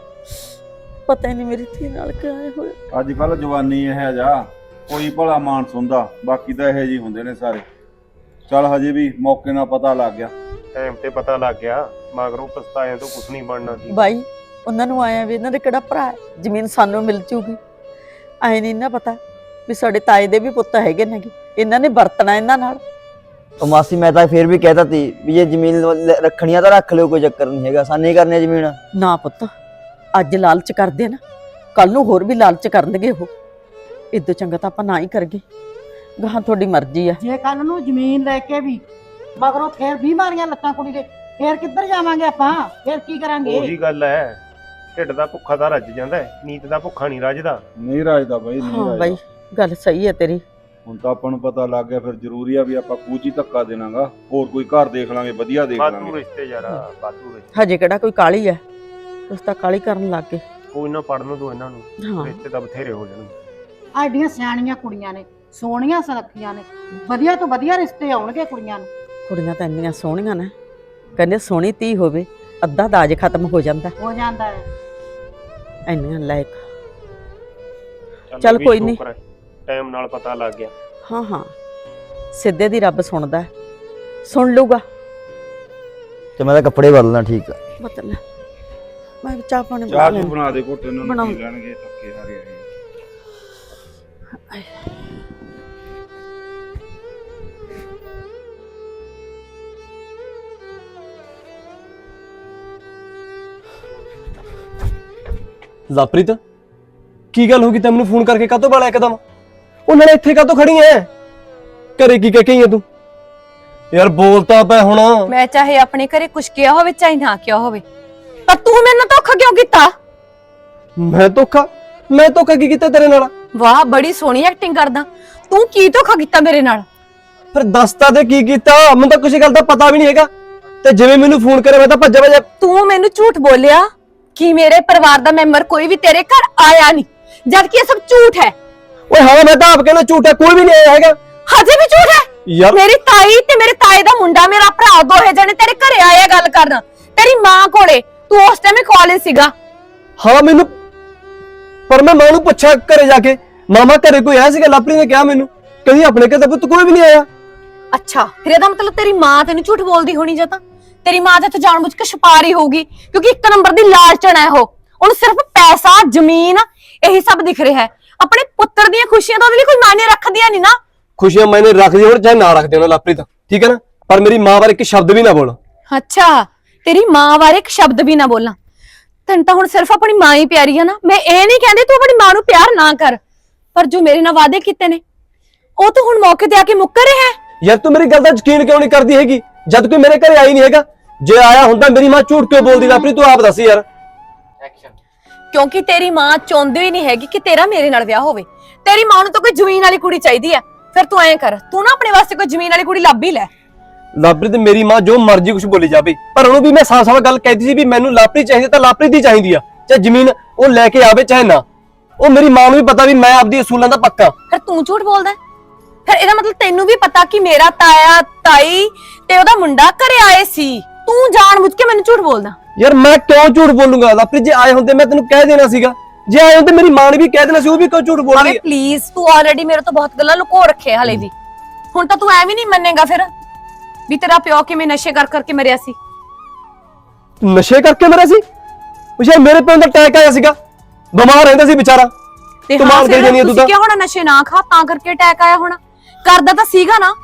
ਪਤਾ ਹੀ ਨਹੀਂ ਮੇਰੀ ਧੀ ਨਾਲ ਕੀ ਆਏ ਹੋਏ ਅੱਜ ਕੱਲ ਜਵਾਨੀ ਇਹ ਜਾ ਕੋਈ ਭਲਾ ਮਾਨਸ ਹੁੰਦਾ ਬਾਕੀ ਤਾਂ ਇਹੋ ਜਿਹੇ ਹੁੰਦੇ ਨੇ ਸਾਰੇ। ਚੱਲ ਹਜੇ ਵੀ ਮੌਕੇ ਨਾਲ ਪਤਾ ਲੱਗ ਗਿਆ। ਟਾਈਮ ਤੇ ਪਤਾ ਲੱਗ ਗਿਆ ਮਗਰੋਂ ਪਛਤਾਇਆ ਤੋਂ ਕੁਝ ਨਹੀਂ ਬਣਨਾ ਸੀ। ਬਾਈ ਉਹਨਾਂ ਨੂੰ ਆਇਆ ਵੀ ਇਹਨਾਂ ਦੇ ਕਿਹੜਾ ਭਰਾ ਹੈ? ਜ਼ਮੀਨ ਸਾਨੂੰ ਮਿਲ ਜੂਗੀ। ਐ ਨਹੀਂ ਨਾ ਪਤਾ ਵੀ ਸਾਡੇ ਤਾਏ ਦੇ ਵੀ ਪੁੱਤ ਹੈਗੇ ਨੇਗੇ ਇਹਨਾਂ ਨੇ ਵਰਤਣਾ ਇਹਨਾਂ ਨਾਲ। ਉਹ ਮਾਸੀ ਮੈਂ ਤਾਂ ਫੇਰ ਵੀ ਕਹਿਤਾ ਤੀ ਵੀ ਜੇ ਜ਼ਮੀਨ ਲ- ਰੱਖਣੀ ਆ ਤਾਂ ਰੱਖ ਲਿਓ ਕੋਈ ਚੱਕਰ ਨਹੀਂ ਹੈਗਾ। ਸਾਨੇ ਕਰਨੀ ਆ ਜ਼ਮੀਨ? ਨਾ ਪੁੱਤ ਅੱਜ ਲਾਲਚ ਕਰਦੇ ਨਾ ਕੱਲ ਨੂੰ ਹੋਰ ਵੀ ਲਾਲਚ ਕਰਨਗੇ ਉਹ। ਇਦੋਂ ਚੰਗਾ ਤਾਂ ਆਪਾਂ ਨਾ ਹੀ ਕਰਗੇ ਗਾਹਾਂ ਤੁਹਾਡੀ ਮਰਜ਼ੀ ਆ। ਜੇ ਕੱਲ ਨੂੰ ਜ਼ਮੀਨ ਲੈ ਕੇ ਵੀ ਮਗਰੋਂ ਫੇਰ ਵੀ ਮਾਰੀਆਂ ਲੱਤਾਂ ਕੁੜੀ ਦੇ ਫੇਰ ਕਿੱਧਰ ਜਾਵਾਂਗੇ ਆਪਾਂ? ਫੇਰ ਕੀ ਕਰਾਂਗੇ? ਉਹੀ ਗੱਲ ਹੈ ਢਿੱਡ ਦਾ ਭੁੱਖਾ ਤਾਂ ਰੱਜ ਜਾਂਦਾ ਹੈ ਨੀਤ ਦਾ ਭੁੱਖਾ ਨਹੀਂ ਰੱਜਦਾ। ਨਹੀਂ ਰਾਜਦਾ ਬਾਈ ਨਹੀਂ ਹਾਂ ਰਾਜਦਾ। ਬਾਈ ਗੱਲ ਸਹੀ ਹੈ ਤੇਰੀ। ਹੁਣ ਤਾਂ ਆਪਾਂ ਨੂੰ ਪਤਾ ਲੱਗ ਗਿਆ ਫਿਰ ਜ਼ਰੂਰੀ ਆ ਵੀ ਆਪਾਂ ਕੂਚੀ ਧੱਕਾ ਦੇਣਾਗਾ। ਹੋਰ ਕੋਈ ਘਰ ਦੇਖ ਲਾਂਗੇ ਵਧੀਆ ਦੇਖ ਬਾਤੂ ਲਾਂਗੇ। ਰਿਸ਼ਤੇ ਯਾਰਾ ਬਾਤੂ ਰਿਸ਼ਤੇ। ਹਜੇ ਕਿਹੜਾ ਕੋਈ ਕਾਲੀ ਹੈ ਤੁਸੀਂ ਤਾਂ ਕਾਲੀ ਕਰਨ ਲੱਗ ਗਏ। ਕੋਈ ਨਾ ਪੜਨ ਦੋ ਇਹਨਾਂ ਨੂੰ। ਹਾਂ। ਰਿਸ਼ਤੇ ਤਾਂ ਬਥੇਰੇ ਹੋ ਜਾਣਗੇ। ਆਡੀਆਂ ਸਿਆਣੀਆਂ ਕੁੜੀਆਂ ਨੇ ਸੋਹਣੀਆਂ ਸੁਨੱਖੀਆਂ ਨੇ। ਵਧੀਆ ਤੋਂ ਵਧੀਆ ਰਿਸ਼ਤੇ ਆਉਣਗੇ ਕੁੜੀਆਂ ਨੂੰ। ਕੁੜੀਆਂ ਤਾਂ ਇੰਨੀਆਂ ਸੋਹਣੀਆਂ ਨੇ। ਕਹਿੰਦੇ ਸੋਹਣੀ ਧੀ ਹੋਵੇ ਅੱਧਾ ਦਾਜ ਖਤਮ ਹੋ ਜਾਂਦਾ। ਹੋ ਜਾਂਦਾ ਹੈ। ਇੰਨੀਆਂ ਲਾਇਕ। ਚੱਲ ਕੋਈ ਨੀ। ਟਾਈਮ ਨਾਲ ਪਤਾ ਲੱਗ ਗਿਆ। ਹਾਂ ਹਾਂ। ਸਿੱਧੇ ਦੀ ਰੱਬ ਸੁਣਦਾ ਸੁਣ ਲੂਗਾ ਤੇ ਮੈਂ ਤਾਂ ਕੱਪੜੇ ਬਦਲਣਾ ਠੀਕ ਆ। ਮਤਲਬ ਮੈਂ ਚਾਹ ਪਾਣੀ ਬਣਾ ਚਾਹ ਬਣਾ ਦੇ ਘੁੱਟ ਇਹਨਾਂ ਨੂੰ ਪੀ ਬਣਾਉਂ- ਲੈਣਗੇ ਥੱਕੇ ਹਾਰੇ ਆਏ। ਲਾਪ੍ਰਿਤ ਕੀ ਗੱਲ ਹੋ ਗਈ? ਤੈਨੂੰ ਫੋਨ ਕਰਕੇ ਕਾਤੋਂ ਬਾਲਾ ਇੱਕਦਮ? ਉਹ ਨਾਲੇ ਇੱਥੇ ਕਾਹਤੋਂ ਖੜੀ ਐ? ਘਰੇ ਕੀ ਕਹਿ ਕੇ ਆਈ ਐ ਤੂੰ? ਯਾਰ ਬੋਲਤਾ ਪੈ ਹੁਣ। ਮੈਂ ਚਾਹੇ ਆਪਣੇ ਘਰੇ ਕੁਛ ਕਿਹਾ ਹੋਵੇ ਚਾਹੇ ਨਾ ਕਿਹਾ ਹੋਵੇ। ਪਰ ਤੂੰ ਮੇਰੇ ਨਾਲ ਧੋਖਾ ਕਿਉਂ ਕੀਤਾ? ਮੈਂ ਧੋਖਾ? ਮੈਂ ਧੋਖਾ ਕੀ ਕੀਤਾ ਤੇਰੇ ਨਾਲ? ਵਾਹ ਬੜੀ ਸੋਹਣੀ ਐਕਟਿੰਗ ਕਰਦਾ। ਤੂੰ ਕੀ ਧੋਖਾ ਕੀਤਾ ਮੇਰੇ ਨਾਲ? ਫਿਰ ਦੱਸਤਾ ਤੇ ਕੀ ਕੀਤਾ। ਮੈਨੂੰ ਤਾਂ ਕਿਸੇ ਗੱਲ ਦਾ ਪਤਾ ਵੀ ਨਹੀਂ ਹੈਗਾ। ਤੇ ਜਿਵੇਂ ਮੈਨੂੰ ਫੋਨ ਕਰੇ ਮੈਂ ਤਾਂ ਭੱਜਿਆ ਭੱਜਿਆ। ਤੂੰ ਮੈਨੂੰ ਝੂਠ ਬੋਲਿਆ ਕਿ ਮੇਰੇ ਪਰਿਵਾਰ ਦਾ ਮੈਂਬਰ ਕੋਈ ਵੀ ਤੇਰੇ ਘਰ ਆਇਆ ਨਹੀਂ। ਜਦ ਕਿ ਇਹ ਸਭ ਝੂਠ ਹੈ। ਓਏ ਹਾਂ ਮੈਂ ਤਾਂ ਆਪ ਕਹਿੰਦਾ ਝੂਠ ਹੈ ਕੋਈ ਵੀ ਨਹੀਂ ਆਇਆ ਹੈਗਾ। ਹਜੇ ਵੀ ਝੂਠ ਹੈ? ਯਾਰ ਮੇਰੀ ਤਾਈ ਤੇ ਮੇਰੇ ਤਾਏ ਦਾ ਮੁੰਡਾ ਮੇਰਾ ਭਰਾ ਦੋਹੇ ਜਣੇ ਤੇਰੇ ਘਰੇ ਆਏ ਆ ਗੱਲ ਕਰਨ। ਤੇਰੀ ਮਾਂ ਕੋਲੇ ਤੂੰ ਉਸ ਟਾਈਮ ਕਾਲਜ ਸੀਗਾ। ਹਾਂ ਮੈਨੂੰ ਪਰ ਮੈਂ ਮਾਂ ਨੂੰ ਪੁੱਛਿਆ ਘਰੇ ਜਾ ਕੇ। ਮਾਮਾ ਘਰੇ ਕੋਈ ਆਇਆ ਸੀਗਾ? ਲਾਪਰੀ ਨੇ ਕਿਹਾ ਮੈਨੂੰ। ਕਹਿੰਦੀ ਆਪਣੇ ਘਰ ਤਾਂ ਪੁੱਤ ਕੋਈ ਵੀ ਨਹੀਂ ਆਇਆ। ਅੱਛਾ ਫਿਰ ਇਹਦਾ ਮਤਲਬ ਤੇਰੀ ਮਾਂ ਤੈਨੂੰ ਝੂਠ ਬੋਲਦੀ ਹੋਣੀ ਜਾਂ ਤਾਂ? ਤੇਰੀ ਮਾਂ ਤੇ ਤੂੰ ਜਾਣਬੁੱਝ ਕੇ ਛੁਪਾ ਰਹੀ ਹੋਊਗੀ ਕਿਉਂਕਿ ਇੱਕ ਨੰਬਰ ਦੀ ਲਾਲਚਣ ਹੈ ਉਹ ਉਹਨੂੰ ਸਿਰਫ ਪੈਸਾ ਜ਼ਮੀਨ ਇਹੀ ਸਭ ਦਿਖ ਰਿਹਾ ਹੈ। ਆਪਣੇ ਪੁੱਤਰ ਦੀਆਂ ਖੁਸ਼ੀਆਂ ਤਾਂ ਉਹਦੇ ਲਈ ਕੋਈ ਮਾਇਨੇ ਰੱਖਦੀਆਂ ਨਹੀਂ ਨਾ। ਖੁਸ਼ੀਆਂ ਮੈਨੇ ਰੱਖਦੀ ਹੁਣ ਚਾਹੇ ਨਾ ਰੱਖਦੇ ਉਹਨਾਂ ਲਾਪਰੀ ਤਾਂ ਠੀਕ ਹੈ ਨਾ? ਪਰ ਮੇਰੀ ਮਾਂ ਬਾਰੇ ਇੱਕ ਸ਼ਬਦ ਵੀ ਨਾ ਬੋਲ। ਅੱਛਾ ਤੇਰੀ ਮਾਂ ਬਾਰੇ ਇੱਕ ਸ਼ਬਦ ਵੀ ਨਾ ਬੋਲਾਂ। ਤੈਨੂੰ ਤਾਂ ਹੁਣ ਸਿਰਫ ਆਪਣੀ ਮਾਂ ਹੀ ਪਿਆਰੀ ਆ ਨਾ। ਮੈਂ ਇਹ ਨਹੀਂ ਕਹਿੰਦੀ ਤੂੰ ਆਪਣੀ ਮਾਂ ਨੂੰ ਪਿਆਰ ਨਾ ਕਰ। ਪਰ ਜੋ ਮੇਰੇ ਨਾਲ ਵਾਅਦੇ ਕੀਤੇ ਨੇ ਉਹ ਤੂੰ ਹੁਣ ਮੌਕੇ ਤੇ ਆ ਕੇ ਮੁੱਕਰ ਰਿਹਾ ਹੈ? ਯਾਰ ਤੂੰ ਮੇਰੀ ਗੱਲ ਦਾ ਯਕੀਨ ਕਿਉਂ ਨਹੀਂ ਕਰਦੀ ਹੈਗੀ? ਜਦ ਕੋਈ ਮੇਰੇ ਘਰੇ ਆਈ ਨਹੀਂ ਹੈਗਾ ਜੇ ਆਇਆ ਹੁੰਦਾ ਮੇਰੀ ਮਾਂ ਝੂਠ ਕਿਉਂ ਬੋਲਦੀ ਲਾਪਰੀ ਤੂੰ ਆਪ ਦੱਸ ਯਾਰ। ਕਿਉਂਕਿ ਤੇਰੀ ਮਾਂ ਚਾਹੁੰਦੀ ਹੀ ਨਹੀਂ ਹੈਗੀ ਕਿ ਤੇਰਾ ਮੇਰੇ ਨਾਲ ਵਿਆਹ ਹੋਵੇ। ਤੇਰੀ ਮਾਂ ਨੂੰ ਤਾਂ ਕੋਈ ਜ਼ਮੀਨ ਵਾਲੀ ਕੁੜੀ ਚਾਹੀਦੀ ਹੈ ਫਿਰ ਤੂੰ ਐਂ ਕਰ ਤੂੰ ਨਾ ਆਪਣੇ ਵਾਸਤੇ ਕੋਈ ਜ਼ਮੀਨ ਵਾਲੀ ਕੁੜੀ ਲੱਭ ਹੀ ਲੈ। ਲਾਪਰੀ ਤੇ ਮੇਰੀ ਮਾਂ ਜੋ ਮਰਜ਼ੀ ਕੁਝ ਬੋਲੀ ਜਾਵੇ ਪਰ ਉਹਨੂੰ ਵੀ ਮੈਂ ਸਾਫ਼-ਸਾਫ਼ ਗੱਲ ਕਹਿਤੀ ਸੀ ਵੀ ਮੈਨੂੰ ਲਾਪਰੀ ਚਾਹੀਦੀ ਤਾਂ ਲਾਪਰੀ ਦੀ ਚਾਹੀਦੀ ਆ ਚਾਹੇ ਜ਼ਮੀਨ ਉਹ ਲੈ ਕੇ ਆਵੇ ਚਾਹੇ ਨਾ। ਉਹ ਮੇਰੀ ਮਾਂ ਨੂੰ ਵੀ ਪਤਾ ਵੀ ਮੈਂ ਆਪਦੀ ਅਸੂਲਾਂ ਦਾ ਪੱਕਾ। ਫਿਰ ਤੂੰ ਝੂਠ ਬੋਲਦਾ ਹੈ? ਫਿਰ ਇਹਦਾ ਮਤਲਬ ਤੈਨੂੰ ਵੀ ਪਤਾ ਕਿ ਮੇਰਾ ਤਾਇਆ ਤਾਈ ਤੇ ਉਹਦਾ ਮੁੰਡਾ ਘਰੇ ਆਏ ਸੀ। ਤੂੰ ਜਾਣ ਬੁੱਝ ਕੇ ਮੈਨੂੰ ਝੂਠ ਬੋਲਦਾ। ਯਾਰ ਮੈਂ ਕਿਉਂ ਝੂਠ ਬੋਲੂੰਗਾ? ਲਾਪਰੀ ਜੇ ਆਏ ਹੁੰਦੇ ਮੈਂ ਤੈਨੂੰ ਕਹਿ ਦੇਣਾ ਸੀਗਾ। ਜੇ ਆਏ ਹੁੰਦੇ ਮੇਰੀ ਮਾਂ ਨੇ ਵੀ ਕਹਿ ਦੇਣਾ ਸੀ ਉਹ ਵੀ ਕਿਉਂ ਝੂਠ ਬੋਲ ਰਹੀ ਅਰੇ ਹੈ? ਪਲੀਜ਼ ਤੂੰ ਆਲਰੇਡੀ ਮੇਰੇ ਤੋਂ ਬਹੁਤ ਗੱਲਾਂ ਲੁਕੋ ਰੱਖੇ ਹਲੇ ਵੀ। ਹੁਣ ਤਾਂ ਤੂੰ ਐਵੇਂ ਨਹੀਂ ਮੰਨੇਗਾ ਫਿਰ? ਵੀ ਤੇਰਾ ਪਿਓ ਕਿਵੇਂ ਨਸ਼ੇ ਕਰ ਕਰਕੇ ਮਰਿਆ ਸੀ? ਨਸ਼ੇ ਕਰਕੇ ਮਰਿਆ ਸੀ? ਉਹ ਸ਼ਾਇਦ ਮੇਰੇ ਪਿਓ ਦਾ ਅਟੈਕ ਆਇਆ ਸੀਗਾ। ਬਿਮਾਰ ਰਹਿੰਦਾ ਸੀ ਵਿਚਾਰਾ। ਤੇ ਤੂੰ ਮਾਰ ਜਾਨੀ ਆ ਤੂੰ ਤੁਸੀਂ ਤਾਂ। ਕਿਹਾ ਹੋਣਾ ਨਸ਼ੇ ਨਾ ਖਾ? ਤਾਂ ਕਰਕੇ ਅਟੈਕ ਆਇਆ ਹੋਣਾ। ਕਰਦਾ ਤਾਂ ਸੀਗਾ ਨਾ।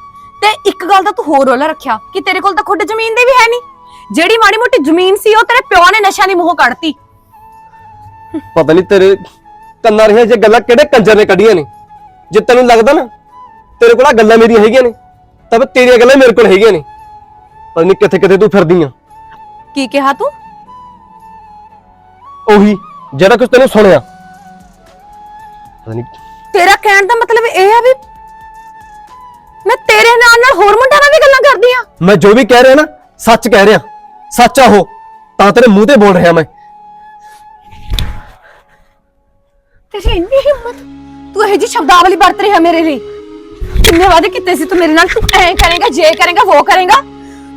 ਤੇ ਇੱਕ ਗੱਲ ਦਾ ਤੂੰ ਹੋਰ ਰੋਲਾ ਰੱਖਿਆ ਕਿ ਤੇਰੇ ਕੋਲ ਤਾਂ ਖੁੱਡ ਜ਼ਮੀਨ ਦੀ ਵੀ ਹੈ ਨਹੀਂ। ਜਿਹੜੀ ਮਾੜੀ ਮੋਟੀ ਜ਼ਮੀਨ ਸੀ ਉਹ ਤੇਰੇ ਪਿਓ ਨੇ ਨਸ਼ਿਆਂ ਦੀ ਮੂੰਹ ਕੱਢਤੀ। ਪਤਾ ਨਹੀਂ ਤੇਰੇ ਕੰਨਾਂ ਰਹੀਆਂ ਜੇ ਗੱਲਾਂ ਕਿਹੜੇ ਕੰਜਰ ਨੇ ਕੱਢੀਆਂ ਨੇ। ਜੇ ਤੈਨੂੰ ਲੱਗਦਾ ਨਾ ਤੇਰੇ ਕੋਲ ਆ ਗੱਲਾਂ ਮੇਰੀਆਂ ਹੈਗੀਆਂ ਨੇ ਤਾਂ ਫਿਰ ਤੇਰੀਆਂ ਗੱਲਾਂ ਮੇਰੇ ਕੋਲ ਹੈਗੀਆਂ ਨੇ। ਪਤਾ ਨਹੀਂ ਕਿੱਥੇ ਕਿੱਥੇ ਤੂੰ ਫਿਰਦੀ ਆ। ਕੀ ਕਿਹਾ ਤੂੰ? ਉਹੀ ਜਿਹੜਾ ਕੁਝ ਤੈਨੂੰ ਸੁਣਿਆ। ਪਤਾ ਨਹੀਂ ਤੇਰਾ ਕਹਿਣ ਦਾ ਮਤਲਬ ਇਹ ਆ ਵੀ ਮੈਂ ਤੇਰੇ ਨਾਲ ਨਾਲ ਹੋਰ ਮੁੰਡਿਆਂ ਨਾਲ ਵੀ ਗੱਲਾਂ ਕਰਦੀ ਆ। ਮੈਂ ਜੋ ਵੀ ਕਹਿ ਰਿਹਾ ਨਾ ਸੱਚ ਕਹਿ ਰਿਹਾ। ਸੱਚ ਆ ਤਾਂ ਤੇਰੇ ਮੂੰਹ ਤੇ ਬੋਲ ਰਿਹਾ ਮੈਂ। ਤੇਰੀ ਇੰਨੀ ਹਿੰਮਤ, ਤੂੰ ਇਹ ਜੀ ਸ਼ਬਦਾਵਲੀ ਵਰਤ ਰਿਹਾ ਮੇਰੇ ਲਈ। ਕਿੰਨੇ ਵਾਅਦੇ ਕੀਤੇ ਸੀ ਤੂੰ ਮੇਰੇ ਨਾਲ, ਤੂੰ ਐ ਕਰੇਗਾ, ਜੇ ਕਰੇਗਾ ਉਹ ਕਰੇਗਾ।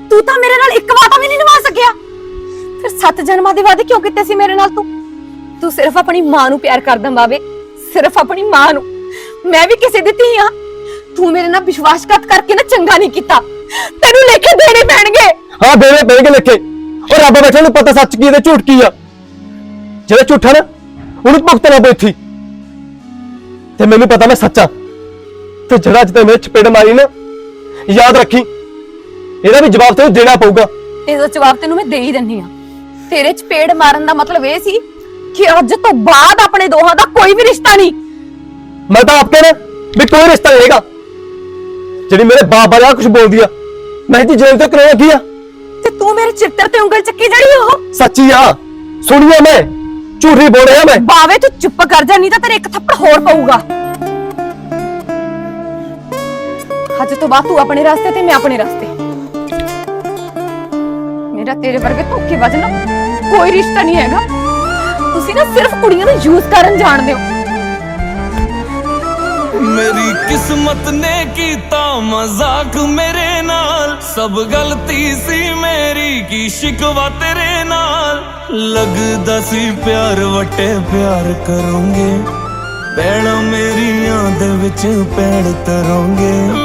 ਤੂੰ ਤਾਂ ਮੇਰੇ ਨਾਲ ਇੱਕ ਵਾਅਦਾ ਵੀ ਨਹੀਂ ਨਿਭਾ ਸਕਿਆ। ਫਿਰ ਸੱਤ ਜਨਮਾਂ ਦੇ ਵਾਅਦੇ ਕਿਉਂ ਕੀਤੇ ਸੀ ਮੇਰੇ ਨਾਲ ਤੂੰ? ਤੂੰ ਸਿਰਫ ਆਪਣੀ ਮਾਂ ਨੂੰ ਪਿਆਰ ਕਰਦਾ ਬਾਵੇ ਸਿਰਫ ਆਪਣੀ ਮਾਂ ਨੂੰ। ਮੈਂ ਵੀ ਕਿਸੇ ਦੀ ਧੀ ਆ ਤੂੰ ਮੇਰੇ ਨਾਲ ਵਿਸ਼ਵਾਸਘਾਤ ਕਰਕੇ ਨਾ ਚੰਗਾ ਨਹੀਂ ਕੀਤਾ। ਤੈਨੂੰ ਲੇਖੇ ਦੇਣੇ ਪੈਣਗੇ ਹਾਂ ਦੇਵੇ ਪੈ ਕੇ ਲਿਖੇ ਉਹ ਰੱਬ ਬੈਠੇ ਨੂੰ ਪਤਾ ਸੱਚ ਕੀ ਹੈ ਤੇ ਝੂਠ ਕੀ ਆ ਜਿਹੜਾ ਝੂਠਾ ਨਾ ਉਹਨੂੰ ਭੁਗਤਣਾ ਪਊ ਇੱਥੇ ਹੀ। ਤੇ ਮੈਨੂੰ ਪਤਾ ਮੈਂ ਸੱਚਾ ਤੇ ਜਿਹੜਾ ਅੱਜ ਤੇ ਮੇਰੇ ਚਪੇੜ ਮਾਰੀ ਨਾ ਯਾਦ ਰੱਖੀ ਇਹਦਾ ਵੀ ਜਵਾਬ ਤੈਨੂੰ ਦੇਣਾ ਪਊਗਾ ਇਹਦਾ ਜਵਾਬ ਤੈਨੂੰ ਮੈਂ ਦੇ ਹੀ ਦਿੰਨੀ ਆ ਤੇਰੇ ਚ ਪੇੜ ਮਾਰਨ ਦਾ ਮਤਲਬ ਇਹ ਸੀ ਕਿ ਅੱਜ ਤੋਂ ਬਾਅਦ ਆਪਣੇ ਦੋਹਾਂ ਦਾ ਕੋਈ ਵੀ ਰਿਸ਼ਤਾ ਨਹੀਂ ਮੈਂ ਤਾਂ ਆਪ ਕਹਿਣਾ ਵੀ ਕੋਈ ਰਿਸ਼ਤਾ ਨਹੀਂ ਹੈਗਾ ਜਿਹੜੀ ਮੇਰੇ ਬਾਪ ਬਾਰੇ ਆ ਕੁਝ ਬੋਲਦੀ ਆ ਮੈਂ ਇਹਦੀ ਜੇਲ੍ਹ ਤੋਂ ਕਰਾਇਆ ਕੀ ਆ ਤੇ ਤੂੰ ਮੇਰੇ ਚਿੱਤਰ ਤੇ ਉਂਗਲ ਚੱਕੀ ਜਿਹੜੀ ਉਹ ਸੱਚੀ ਆ ਸੁਣੀਆ ਮੈਂ ਝੂਠੀ ਬੋਲ ਰਿਹਾ ਮੈਂ ਬਾਵੇ ਤੂੰ ਚੁੱਪ ਕਰ ਜਾ ਨਹੀਂ ਤਾਂ ਤੇਰੇ ਇੱਕ ਥੱਪੜ ਹੋਰ ਪਊਗਾ ਅੱਜ ਤੋਂ ਬਾਅਦ ਤੂੰ ਆਪਣੇ ਰਸਤੇ ਤੇ ਮੈਂ ਆਪਣੇ ਰਸਤੇ ਮੇਰਾ ਤੇਰੇ ਵਰਗੇ ਧੋਖੇ ਵਜਣਾ ਕੋਈ ਰਿਸ਼ਤਾ ਨਹੀਂ ਹੈਗਾ ਤੁਸੀਂ ਨਾ ਸਿਰਫ ਕੁੜੀਆਂ ਨੂੰ ਯੂਜ਼ ਕਰਨ ਜਾਣਦੇ ਹੋ। ਮੇਰੀ ਕਿਸਮਤ ਨੇ ਕੀਤਾ ਮਜ਼ਾਕ ਮੇਰੇ ਨਾਲ। ਸਭ ਗਲਤੀ ਸੀ ਮੇਰੀ ਕੀ ਸ਼ਿਕਵਾ ਤੇਰੇ ਨਾਲ। ਲੱਗਦਾ ਸੀ ਪਿਆਰ ਵਟੇ ਪਿਆਰ ਕਰੋਗੇ। ਪੈਣਾ ਮੇਰੀਆਂ ਦੇ ਵਿੱਚ ਪੈੜ ਤਰੋਂਗੇ।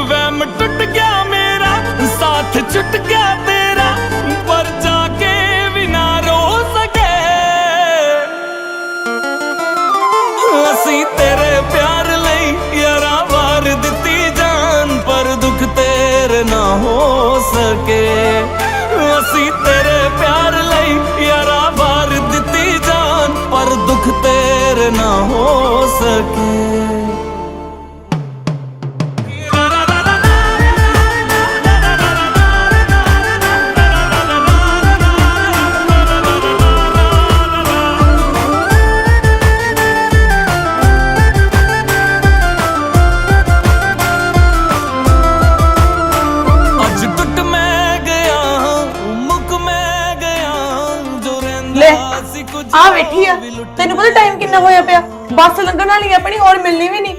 ਵਾਲੀ ਆ ਆਪਣੀ ਹੋਰ ਮਿਲਣੀ ਵੀ ਨਹੀਂ।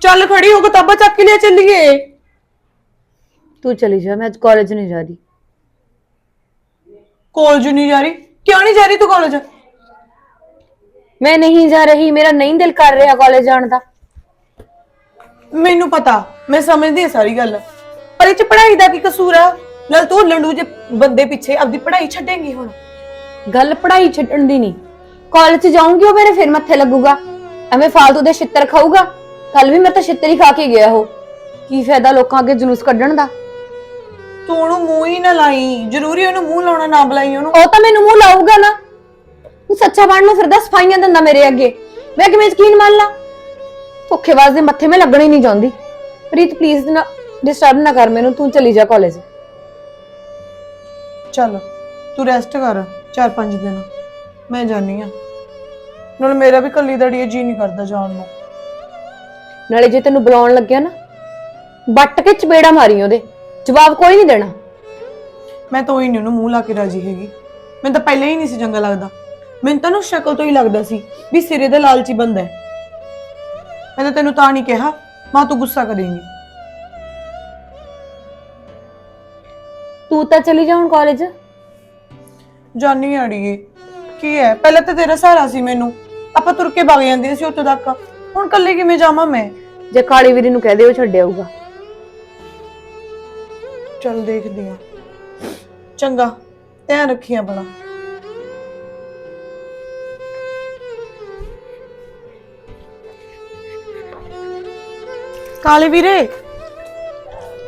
ਚੱਲ ਖੜੀ ਹੋ ਕਿਤਾਬਾਂ ਚੱਕ ਕੇ ਲਿਆ ਚੱਲੀਏ। ਤੂੰ ਚਲੀ ਜਾ ਮੈਂ ਅੱਜ ਕਾਲਜ ਨਹੀਂ ਜਾ ਰਹੀ। ਕਾਲਜ ਨਹੀਂ ਜਾ ਰਹੀ? ਕਿਉਂ ਨਹੀਂ ਜਾ ਰਹੀ ਤੂੰ ਕਾਲਜ ਮੈਂ ਨਹੀਂ ਜਾ ਰਹੀ ਮੇਰਾ ਨਹੀਂ ਦਿਲ ਕਰ ਰਿਹਾ ਕਾਲਜ ਜਾਣ ਦਾ। ਮੈਨੂੰ ਪਤਾ ਮੈਂ ਸਮਝਦੀ ਹਾਂ ਸਾਰੀ ਗੱਲ। ਪਰ ਇਹ ਚ ਪੜ੍ਹਾਈ ਦਾ ਕੀ ਕਸੂਰ ਆ? ਨਾਲ ਤੂੰ ਲੰਡੂ ਜੇ ਬੰਦੇ ਪਿੱਛੇ ਆਪਦੀ ਪੜ੍ਹਾਈ ਛੱਡੇਂਗੀ ਹੁਣ। ਗੱਲ ਪੜ੍ਹਾਈ ਛੱਡਣ ਦੀ ਨਹੀਂ। ਕਾਲਜ ਚ ਜਾਊਂਗੀ ਉਹ ਮੇਰੇ ਫਿਰ ਮੱਥੇ ਲੱਗੂਗਾ। ਐਵੇਂ ਫਾਲਤੂ ਦੇ ਛਿੱਤਰ ਖਾਊਗਾ? ਕੱਲ ਵੀ ਮੈਂ ਤਾਂ ਛਿੱਤਰ ਹੀ ਖਾ ਕੇ ਗਿਆ ਉਹ। ਕੀ ਫਾਇਦਾ ਲੋਕਾਂ ਅੱਗੇ ਜਲੂਸ ਕੱਢਣ ਦਾ? ਤੂੰ ਉਹਨੂੰ ਮੂੰਹ ਹੀ ਨਾ ਲਾਈ। ਜ਼ਰੂਰੀ ਉਹਨੂੰ ਮੂੰਹ ਲਾਉਣਾ ਨਾ ਬੁਲਾਈ ਉਹਨੂੰ। ਉਹ ਤਾਂ ਮੈਨੂੰ ਮੂੰਹ ਲਾਊਗਾ ਨਾ। ਤੂੰ ਸੱਚਾ ਬਣਨ ਨੂੰ ਫਿਰਦਾ ਸਫਾਈਆਂ ਦਿੰਦਾ ਮੇਰੇ ਅੱਗੇ। ਮੈਂ ਕਿਵੇਂ ਯਕੀਨ ਮੰਨ ਲਾਂ? ਧੋਖੇਬਾਜ਼ ਦੇ ਮੱਥੇ ਮੈਂ ਲੱਗਣਾ ਹੀ ਨਹੀਂ ਚਾਹੁੰਦੀ। ਪ੍ਰੀਤ ਪਲੀਜ਼ ਨਾ ਡਿਸਟਰਬ ਨਾ ਕਰ ਮੈਨੂੰ। ਤੂੰ ਚਲੀ ਜਾ ਕਾਲਜ ਚੱਲ ਤੂੰ ਰੈਸਟ ਕਰ। ਚਾਰ ਪੰਜ ਦਿਨ। ਮੈਂ ਜਾਨੀ ਆ ਨਾਲ ਮੇਰਾ ਵੀ ਕੱਲੀ ਦੜੀ ਜੀ ਨਹੀਂ ਕਰਦਾ ਜਾਣ ਨੂੰ। ਨਾਲੇ ਜੇ ਤੈਨੂੰ ਬੁਲਾਉਣ ਲੱਗਿਆ ਨਾ ਬੱਟ ਕੇ ਚਪੇੜਾ ਮਾਰੀ ਉਹਦੇ ਜਵਾਬ ਕੋਈ ਨਹੀਂ ਦੇਣਾ। ਮੈਂ ਤਾਂ ਹੀ ਨਹੀਂ ਉਹਨੂੰ ਮੂੰਹ ਲਾ ਕੇ ਰਾਜੀ ਹੈਗੀ। ਮੈਨੂੰ ਤਾਂ ਪਹਿਲਾਂ ਹੀ ਨਹੀਂ ਸੀ ਚੰਗਾ ਲੱਗਦਾ। ਮੈਨੂੰ ਤਾਂ ਨਾ ਸ਼ਕਲ ਤੋਂ ਹੀ ਲੱਗਦਾ ਸੀ ਵੀ ਸਿਰੇ ਦਾ ਲਾਲਚੀ ਬੰਦਾ ਹੈ। ਮੈਂ ਤਾਂ ਤੈਨੂੰ ਤਾਂ ਨਹੀਂ ਕਿਹਾ ਮਾਂ ਤੂੰ ਗੁੱਸਾ ਕਰੇਂਗੀ ਤੂੰ ਤਾਂ ਚਲੀ ਜਾ ਹੁਣ ਕਾਲਜ ਜਾਨੀ ਅੜੀਏ। ਕੀ ਹੈ? ਪਹਿਲਾਂ ਤਾਂ ਤੇਰਾ ਸਹਾਰਾ ਸੀ ਮੈਨੂੰ। ਆਪਾਂ ਤੁਰ ਕੇ ਵਗ ਜਾਂਦੇ ਸੀ ਉੱਥੇ ਤੱਕ। ਹੁਣ ਕੱਲੇ ਕਿਵੇਂ ਜਾਵਾਂ ਮੈਂ? ਜੇ ਕਾਲੀ ਵੀਰੀ ਨੂੰ ਕਹਦੇ ਉਹ ਛੱਡ ਆਊਗਾ। ਚੱਲ ਦੇਖਦੀ ਆ ਚੰਗਾ ਧਿਆਨ ਰੱਖੀ ਆਪਣਾ ਕਾਲੇ ਵੀਰੇ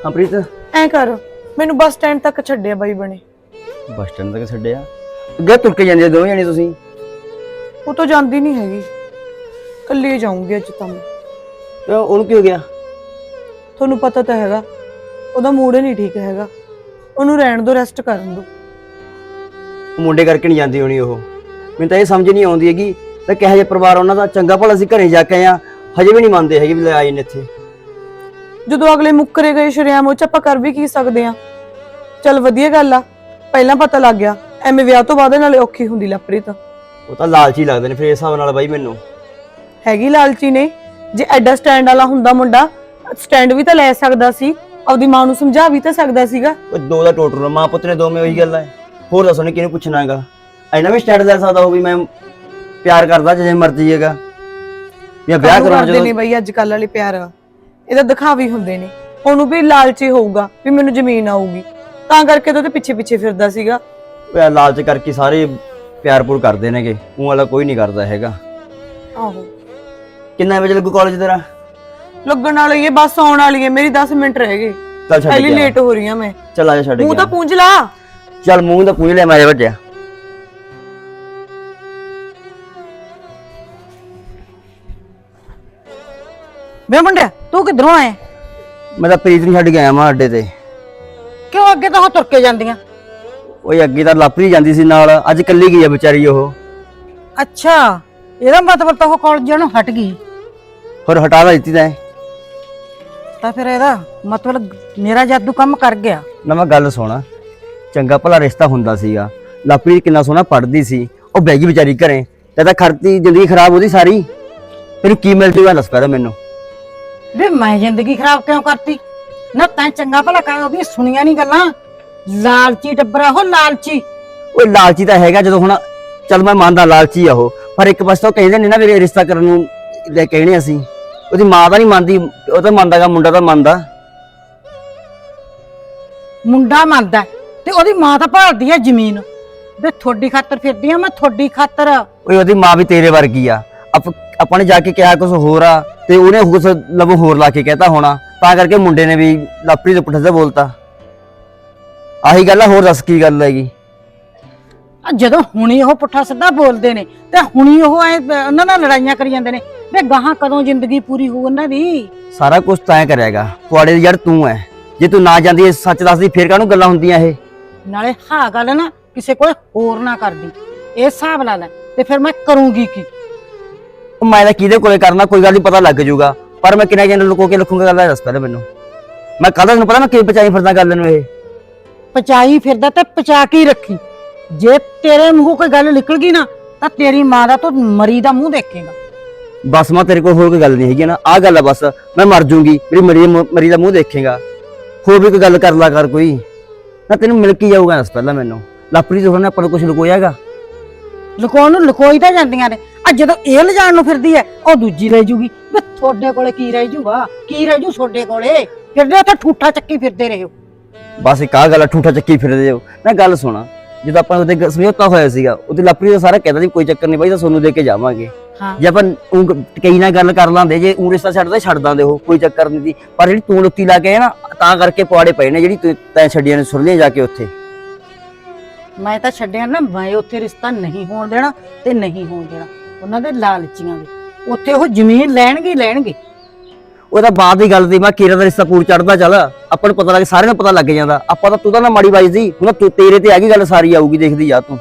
ਹਾਂ ਪ੍ਰੀਤ ਐ ਕਰ ਮੈਨੂੰ ਬੱਸ ਸਟੈਂਡ ਤੱਕ ਛੱਡਿਆ ਬਾਈ ਬਣੇ। ਬੱਸ ਸਟੈਂਡ ਤੱਕ ਛੱਡਿਆ? ਅੱਗੇ ਤੁਰ ਕੇ ਜਾਂਦੇ ਦੋਵੇਂ ਜਣੇ ਤੁਸੀਂ? ਉਹ ਤਾਂ ਜਾਂਦੀ ਨਹੀਂ ਹੈਗੀ। ਕੱਲੀ ਜਾਊਂਗੀ ਅੱਜ ਤਾਂ ਮੈਂ। ਕਿਉਂ ਉਹਨੂੰ ਕੀ ਹੋ ਗਿਆ? ਤੁਹਾਨੂੰ ਪਤਾ ਤਾਂ ਹੈਗਾ ਉਹਦਾ ਮੂਡ ਨਹੀਂ ਠੀਕ ਹੈਗਾ। ਉਹਨੂੰ ਰਹਿਣ ਦਿਓ ਰੈਸਟ ਕਰਨ ਦਿਓ। ਮੁੰਡੇ ਕਰਕੇ ਨਹੀਂ ਜਾਂਦੀ ਹੋਣੀ ਉਹ। ਮੈਨੂੰ ਤਾਂ ਇਹ ਸਮਝ ਨਹੀਂ ਆਉਂਦੀ ਹੈਗੀ ਤਾਂ ਕਿਹੋ ਜਿਹਾ ਪਰਿਵਾਰ ਉਹਨਾਂ ਦਾ। ਚੰਗਾ ਭਲਾ ਅਸੀਂ ਘਰੇ ਜਾ ਕੇ ਆਏ ਆ ਹਜੇ ਵੀ ਨਹੀਂ ਮੰਨਦੇ ਹੈਗੇ ਵੀ ਲੈ ਆਏ ਨੇ ਇੱਥੇ। ਜਦੋਂ ਅਗਲੇ ਮੁੱਕਰੇ ਗਏ ਸ਼ਰਿਆਮ ਉਹ ਚ ਆਪਾਂ ਕਰ ਵੀ ਕੀ ਸਕਦੇ ਆ ਚਲ ਵਧੀਆ ਗੱਲ ਆ। ਪਹਿਲਾਂ ਪਤਾ ਲੱਗ ਗਿਆ ਐਵੇਂ ਵਿਆਹ ਤੋਂ ਬਾਅਦ ਨਾਲੇ ਔਖੀ ਹੁੰਦੀ ਲਪ੍ਰੀਤ ਉਹ ਤਾਂ ਲਾਲਚੀ ਲੱਗਦੇ ਨੇ ਫਿਰ ਇਸ ਹਿਸਾਬ ਨਾਲ ਬਾਈ ਮੈਨੂੰ। ਹੈਗੀ ਲਾਲਚੀ ਨੇ। ਜੇ ਐਡਾ ਸਟੈਂਡ ਵਾਲਾ ਹੁੰਦਾ ਮੁੰਡਾ ਸਟੈਂਡ ਵੀ ਤਾਂ ਲੈ ਸਕਦਾ ਸੀ। ਆਪਦੀ ਮਾਂ ਨੂੰ ਸਮਝਾ ਵੀ ਤਾਂ ਸਕਦਾ ਸੀਗਾ। ਉਹ ਦੋ ਦਾ ਟੋਟਲ ਮਾਂ ਪੁੱਤ ਨੇ ਦੋਵੇਂ ਉਹੀ ਗੱਲ ਹੈ ਹੋਰ ਦੱਸੋ ਨੇ ਕਿਹਨੂੰ ਪੁੱਛਣਾ ਹੈਗਾ? ਐਨਾ ਵੀ ਸਟੈਂਡ ਲੈ ਸਕਦਾ ਉਹ ਵੀ ਮੈਂ ਪਿਆਰ ਕਰਦਾ ਜਿਵੇਂ ਮਰਜ਼ੀ ਹੈਗਾ। ਜਾਂ ਵਿਆਹ ਕਰਾਉਣਾ ਜਦੋਂ ਬਈ ਅੱਜ ਕੱਲ ਵਾਲੇ ਪਿਆਰ? ਇਹਦਾ ਦਿਖਾਵੇ ਹੁੰਦੇ ਨੇ। ਉਹਨੂੰ ਵੀ ਲਾਲਚੀ ਹੋਊਗਾ ਵੀ ਮੈਨੂੰ ਜ਼ਮੀਨ ਆਊਗੀ। ਤਾਂ ਕਰਕੇ ਤਾਂ ਉਹਦੇ ਪਿੱਛੇ ਪਿੱਛੇ ਫਿਰਦਾ ਸੀਗਾ। ਉਹ ਲਾਲਚ ਕਰਕੇ ਸਾਰੇ ਪਿਆਰ ਪੂਰ ਕਰਦੇ ਨੇਗੇ ਉਹ ਵਾਲਾ ਕੋਈ ਨਹੀਂ ਕਰਦਾ ਹੈਗਾ। ਆਹੋ। ਕਿੰਨਾ ਵਜੇ ਲੱਗੂ ਕਾਲਜ ਤੇਰਾ? ਲੱਗਣ ਵਾਲੀ ਹੈ ਬੱਸ ਆਉਣ ਵਾਲੀ ਹੈ ਮੇਰੀ 10 ਮਿੰਟ ਰਹਿ ਗਏ। ਚੱਲ ਛੱਡ ਪਹਿਲੀ ਲੇਟ ਹੋ ਰਹੀ ਹਾਂ ਮੈਂ। ਚੱਲ ਆ ਜਾ ਛੱਡ ਮੂੰਹ ਤਾਂ। ਪੂੰਝ ਲਾ। ਚੱਲ ਮੂੰਹ ਤਾਂ ਪੂੰਝ ਲਿਆ ਮੈਂ ਵੱਜਿਆ। ਵੇ ਮੁੰਡਿਆ ਤੂੰ ਕਿੱਧਰੋਂ ਆਇਆ? ਮੈਂ ਤਾਂ ਪ੍ਰੀਤ ਨੂੰ ਛੱਡ ਕੇ ਆਇਆ ਮਾਂ ਅੱਡੇ ਤੇ। ਕਿਉਂ ਅੱਗੇ ਤਾਂ ਉਹ ਤੁਰ ਕੇ ਜਾਂਦੀਆਂ? ਓਏ ਅੱਗੇ ਤਾਂ ਲਾਪਰੀ ਜਾਂਦੀ ਸੀ ਨਾਲ ਅੱਜ ਇਕੱਲੀ ਗਈ ਆ ਵਿਚਾਰੀ ਉਹ। ਅੱਛਾ ਇਹਦਾ ਮਤਲਬ ਤਾਂ ਉਹ ਕਾਲਜ ਨੂੰ ਹਟ ਗਈ। ਹੋਰ ਹਟਾ ਦਿੱਤੀ ਤੈਂ ਤਾਂ ਫਿਰ ਇਹਦਾ ਮਤਲਬ ਮੇਰਾ ਜਾਦੂ ਕੰਮ ਕਰ ਗਿਆ। ਨਾ ਮੈਂ ਗੱਲ ਸੁਣ ਚੰਗਾ ਭਲਾ ਰਿਸ਼ਤਾ ਹੁੰਦਾ ਸੀਗਾ। ਲਾਪਰੀ ਕਿੰਨਾ ਸੋਹਣਾ ਪੜਦੀ ਸੀ ਉਹ ਬੈਗੀ ਵਿਚਾਰੀ ਘਰੇ ਤੇ ਤਾਂ ਖਰਤੀ ਜ਼ਿੰਦਗੀ ਖਰਾਬ ਉਹਦੀ ਸਾਰੀ। ਤੈਨੂੰ ਕੀ ਮਿਲ ਜੂਗਾ ਦੱਸ ਪਹਿਲਾਂ ਮੈਨੂੰ। ਵੇ ਮੈਂ ਜ਼ਿੰਦਗੀ ਖਰਾਬ ਕਿਉਂ ਕਰਤੀ? ਨਾ ਤੈਂ ਚੰਗਾ ਭਲਾ ਕਰ ਉਹਦੀਆਂ ਸੁਣੀਆਂ ਨਹੀਂ ਗੱਲਾਂ। ਲਾਲਚੀ ਟੱਬਰਾ ਉਹ ਲਾਲਚੀ। ਉਹ ਲਾਲਚੀ ਤਾਂ ਹੈਗਾ ਜਦੋਂ ਹੁਣ ਚੱਲ ਮੈਂ ਮੰਨਦਾ ਲਾਲਚੀ ਆ ਉਹ ਪਰ ਇੱਕ ਪਾਸੇ ਤਾਂ ਉਹ ਕਹਿੰਦੇ ਨੇ ਨਾ ਮੇਰੇ ਰਿਸ਼ਤਾ ਕਰਨ ਨੂੰ ਲੈ ਕਹਿਣੇ ਅਸੀਂ। ਉਹਦੀ ਮਾਂ ਤਾਂ ਨਹੀਂ ਮੰਨਦੀ ਉਹ ਤਾਂ ਮੰਨਦਾਗਾ ਮੁੰਡਾ ਤਾਂ ਮੰਨਦਾ। ਮੁੰਡਾ ਮੰਨਦਾ ਹੈ, ਤੇ ਉਹਦੀ ਮਾਂ ਤਾਂ ਭਾਲਦੀ ਹੈ ਜ਼ਮੀਨ। ਵੇ ਤੁਹਾਡੀ ਖਾਤਰ ਫਿਰਦੀ ਆ ਮੈਂ ਤੁਹਾਡੀ ਖਾਤਰ। ਓਏ ਉਹਦੀ ਮਾਂ ਵੀ ਤੇਰੇ ਵਰਗੀ ਆ। ਆਪ- ਆਪਾਂ ਨੇ ਜਾ ਕੇ ਕਿਹਾ ਕੁਝ ਹੋਰ ਆ ਤੇ ਉਹਨੇ ਕੁਝ ਲਵੋ ਹੋਰ ਲਾ ਕੇ ਕਹਿਤਾ ਹੋਣਾ। ਤਾਂ ਕਰਕੇ ਮੁੰਡੇ ਨੇ ਵੀ ਲਾਪਰੀ ਦੇ ਪੁੱਠੇ ਤੇ ਬੋਲਤਾ। ਆਹੀ ਗੱਲ ਆ ਹੋਰ ਦੱਸ ਕੀ ਗੱਲ ਹੈਗੀ? ਆ ਜਦੋਂ ਹੁਣੀ ਉਹ ਪੁੱਠਾ ਸਿੱਧਾ ਬੋਲਦੇ ਨੇ ਤੇ ਹੁਣੀ ਉਹ ਐ ਉਹਨਾਂ ਨਾਲ ਲੜਾਈਆਂ ਕਰੀ ਜਾਂਦੇ ਨੇ ਵੇ ਗਾਹਾਂ ਕਦੋਂ ਜ਼ਿੰਦਗੀ ਪੂਰੀ ਹੋਊ ਉਹਨਾਂ ਦੀ? ਸਾਰਾ ਕੁਝ ਤੈਂ ਕਰਿਆਗਾ ਪੁਆੜੇ ਦੀ ਯਾਰ ਤੂੰ ਐ ਜੇ ਤੂੰ ਨਾ ਜਾਂਦੀ ਇਹ ਸੱਚ ਦੱਸਦੀ ਫੇਰ ਕਾਹਨੂੰ ਗੱਲਾਂ ਹੁੰਦੀਆਂ ਇਹ? ਨਾਲੇ ਹਾਂ ਗੱਲ ਨਾ ਕਿਸੇ ਕੋਲ ਹੋਰ ਨਾ ਕਰਦੀ ਇਹ ਹਿਸਾਬ ਲਾ ਲੈ ਤੇ ਫਿਰ ਮੈਂ ਕਰੂੰਗੀ ਕੀ? ਉਹ ਮੈਂ ਤਾਂ ਕਿਹਦੇ ਕੋਲੇ ਕਰਨਾ ਕੋਈ ਗੱਲ ਨਹੀਂ ਪਤਾ ਲੱਗ ਜਾਊਗਾ ਪਰ ਮੈਂ ਕਿੰਨਾ ਜਨ ਲੁਕੋ ਕੇ ਲਿਖੂੰਗਾ ਗੱਲ ਦੱਸ ਪਹਿਲਾਂ ਮੈਨੂੰ। ਮੈਂ ਕੱਲ ਤੈਨੂੰ ਪਤਾ ਮੈਂ ਕੀ ਪਚਾਈ ਫਿਰਦਾ ਗੱਲ ਨੂੰ ਇਹ। ਪਚਾਈ ਫਿਰਦਾ ਤੇ ਪਚਾ ਕੇ ਹੀ ਰੱਖੀ। ਜੇ ਤੇਰੇ ਮੂੰਹੋਂ ਕੋਈ ਗੱਲ ਨਿਕਲ ਗਈ ਨਾ ਤਾਂ ਤੇਰੀ ਮਾਂ ਦਾ ਤੂੰ ਮਰੀ ਦਾ ਮੂੰਹ ਦੇਖੇਗਾ। ਬਸ ਮਾਂ ਤੇਰੇ ਕੋਲ ਹੋਰ ਕੋਈ ਗੱਲ ਨਹੀਂ ਹੈਗੀ ਨਾ। ਆਹ ਗੱਲ ਆ ਬਸ ਮੈਂ ਮਰ ਜੂੰਗੀ ਮੇਰੀ ਮਰੀ ਮਰੀ ਦਾ ਮੂੰਹ ਦੇਖੇਗਾ। ਹੋਰ ਵੀ ਕੋਈ ਗੱਲ ਕਰ ਲਾ ਕਰ ਕੋਈ। ਨਾ ਤੈਨੂੰ ਮਿਲ ਕੇ ਜਾਊਗਾ ਦੱਸ ਪਹਿਲਾਂ ਮੈਨੂੰ। ਲਾਪਰੀ ਤੋਂ ਨੇ ਆਪਾਂ ਨੂੰ ਕੁਝ ਲੁਕੋਇਆਗਾ ਲੁਕਾਉਣ ਨੂੰ ਲੁਕੋਈ ਤਾਂ ਜਾਂਦੀਆਂ ਨੇ। ਆ ਜਦੋਂ ਇਹ ਲਿਜਾਣ ਨੂੰ ਫਿਰਦੀ ਐ ਉਹ ਦੂਜੀ ਲੈ ਜੂਗੀ। ਵੀ ਤੁਹਾਡੇ ਕੋਲੇ ਕੀ ਰਹਿ ਜੂਗਾ? ਕੀ ਰਹਿ ਜੂ ਤੁਹਾਡੇ ਕੋਲੇ? ਫਿਰਦੇ ਉੱਥੇ ਠੂਠਾ ਚੱਕੀ ਫਿਰਦੇ ਰਹੋ। ਬਸ ਇੱਕ ਆਹ ਗੱਲ ਆ, ਠੂਠਾ ਚੱਕੀ ਫਿਰਦੇ ਹੋ। ਨਾ ਗੱਲ ਸੁਣਾ ਜਦੋਂ ਆਪਾਂ ਉਹਦੇ ਸਮਝੌਤਾ ਹੋਇਆ ਸੀਗਾ ਉਹਦੇ ਲਾਪਰੀ ਦਾ ਸਾਰਾ ਕਹਿੰਦਾ ਸੀ ਕੋਈ ਚੱਕਰ ਨਹੀਂ ਬਾਈ ਤਾਂ ਸੋਨੂੰ ਦੇ ਕੇ ਜਾਵਾਂਗੇ। ਹਾਂ। ਜੇ ਆਪਾਂ ਊਂ ਕਈ ਨਾਲ ਗੱਲ ਕਰ ਲਾਂਦੇ ਜੇ ਉਹ ਰਿਸ਼ਤਾ ਛੱਡਦੇ ਛੱਡ ਦਾਂਦੇ ਉਹ ਕੋਈ ਚੱਕਰ ਨਹੀਂ ਸੀ ਪਰ ਜਿਹੜੀ ਤੂੰ ਲੁੱਤੀ ਲਾ ਕੇ ਆਇਆ ਨਾ ਤਾਂ ਕਰਕੇ ਪਵਾੜੇ ਪਏ ਨੇ ਜਿਹੜੀ ਤੂੰ ਤੈਂ ਛੱਡੀਆਂ ਨੇ ਸੁਰਲੀਆਂ ਜਾ ਕੇ ਉੱਥੇ। ਮੈਂ ਤਾਂ ਛੱਡਿਆ ਨਾ ਮੈਂ ਉੱਥੇ ਰਿਸ਼ਤਾ ਨਹੀਂ ਹੋਣ ਦੇਣਾ ਤੇ ਨਹੀਂ ਹੋਣ ਦੇਣਾ। ਉਹਨਾਂ ਦੇ ਲਾਲਚੀਆਂ ਦੇ। ਉੱਥੇ ਉਹ ਜ਼ਮੀਨ ਲੈਣਗੇ ਹੀ ਲੈਣਗੇ। ਉਹਦਾ ਬਾਅਦ ਦੀ ਗੱਲ ਦੀ ਮੈਂ ਕੀਰਾ ਦਾ ਰਿਸ਼ਤਾ ਪੂਰ ਚੜਦਾ ਚੱਲ। ਆਪਾਂ ਨੂੰ ਪਤਾ ਲੱਗ ਸਾਰਿਆਂ ਨੂੰ ਪਤਾ ਲੱਗ ਜਾਂਦਾ। ਆਪਾਂ ਤਾਂ ਤੂੰ ਤਾਂ ਨਾ ਮਾੜੀ ਬਾਈ ਹੁਣ ਤੂੰ ਤੇਰੇ ਤੇ ਆ ਗਈ ਗੱਲ ਸਾਰੀ ਆਊਗੀ ਦੇਖਦੀ ਜਾ ਤੂੰ।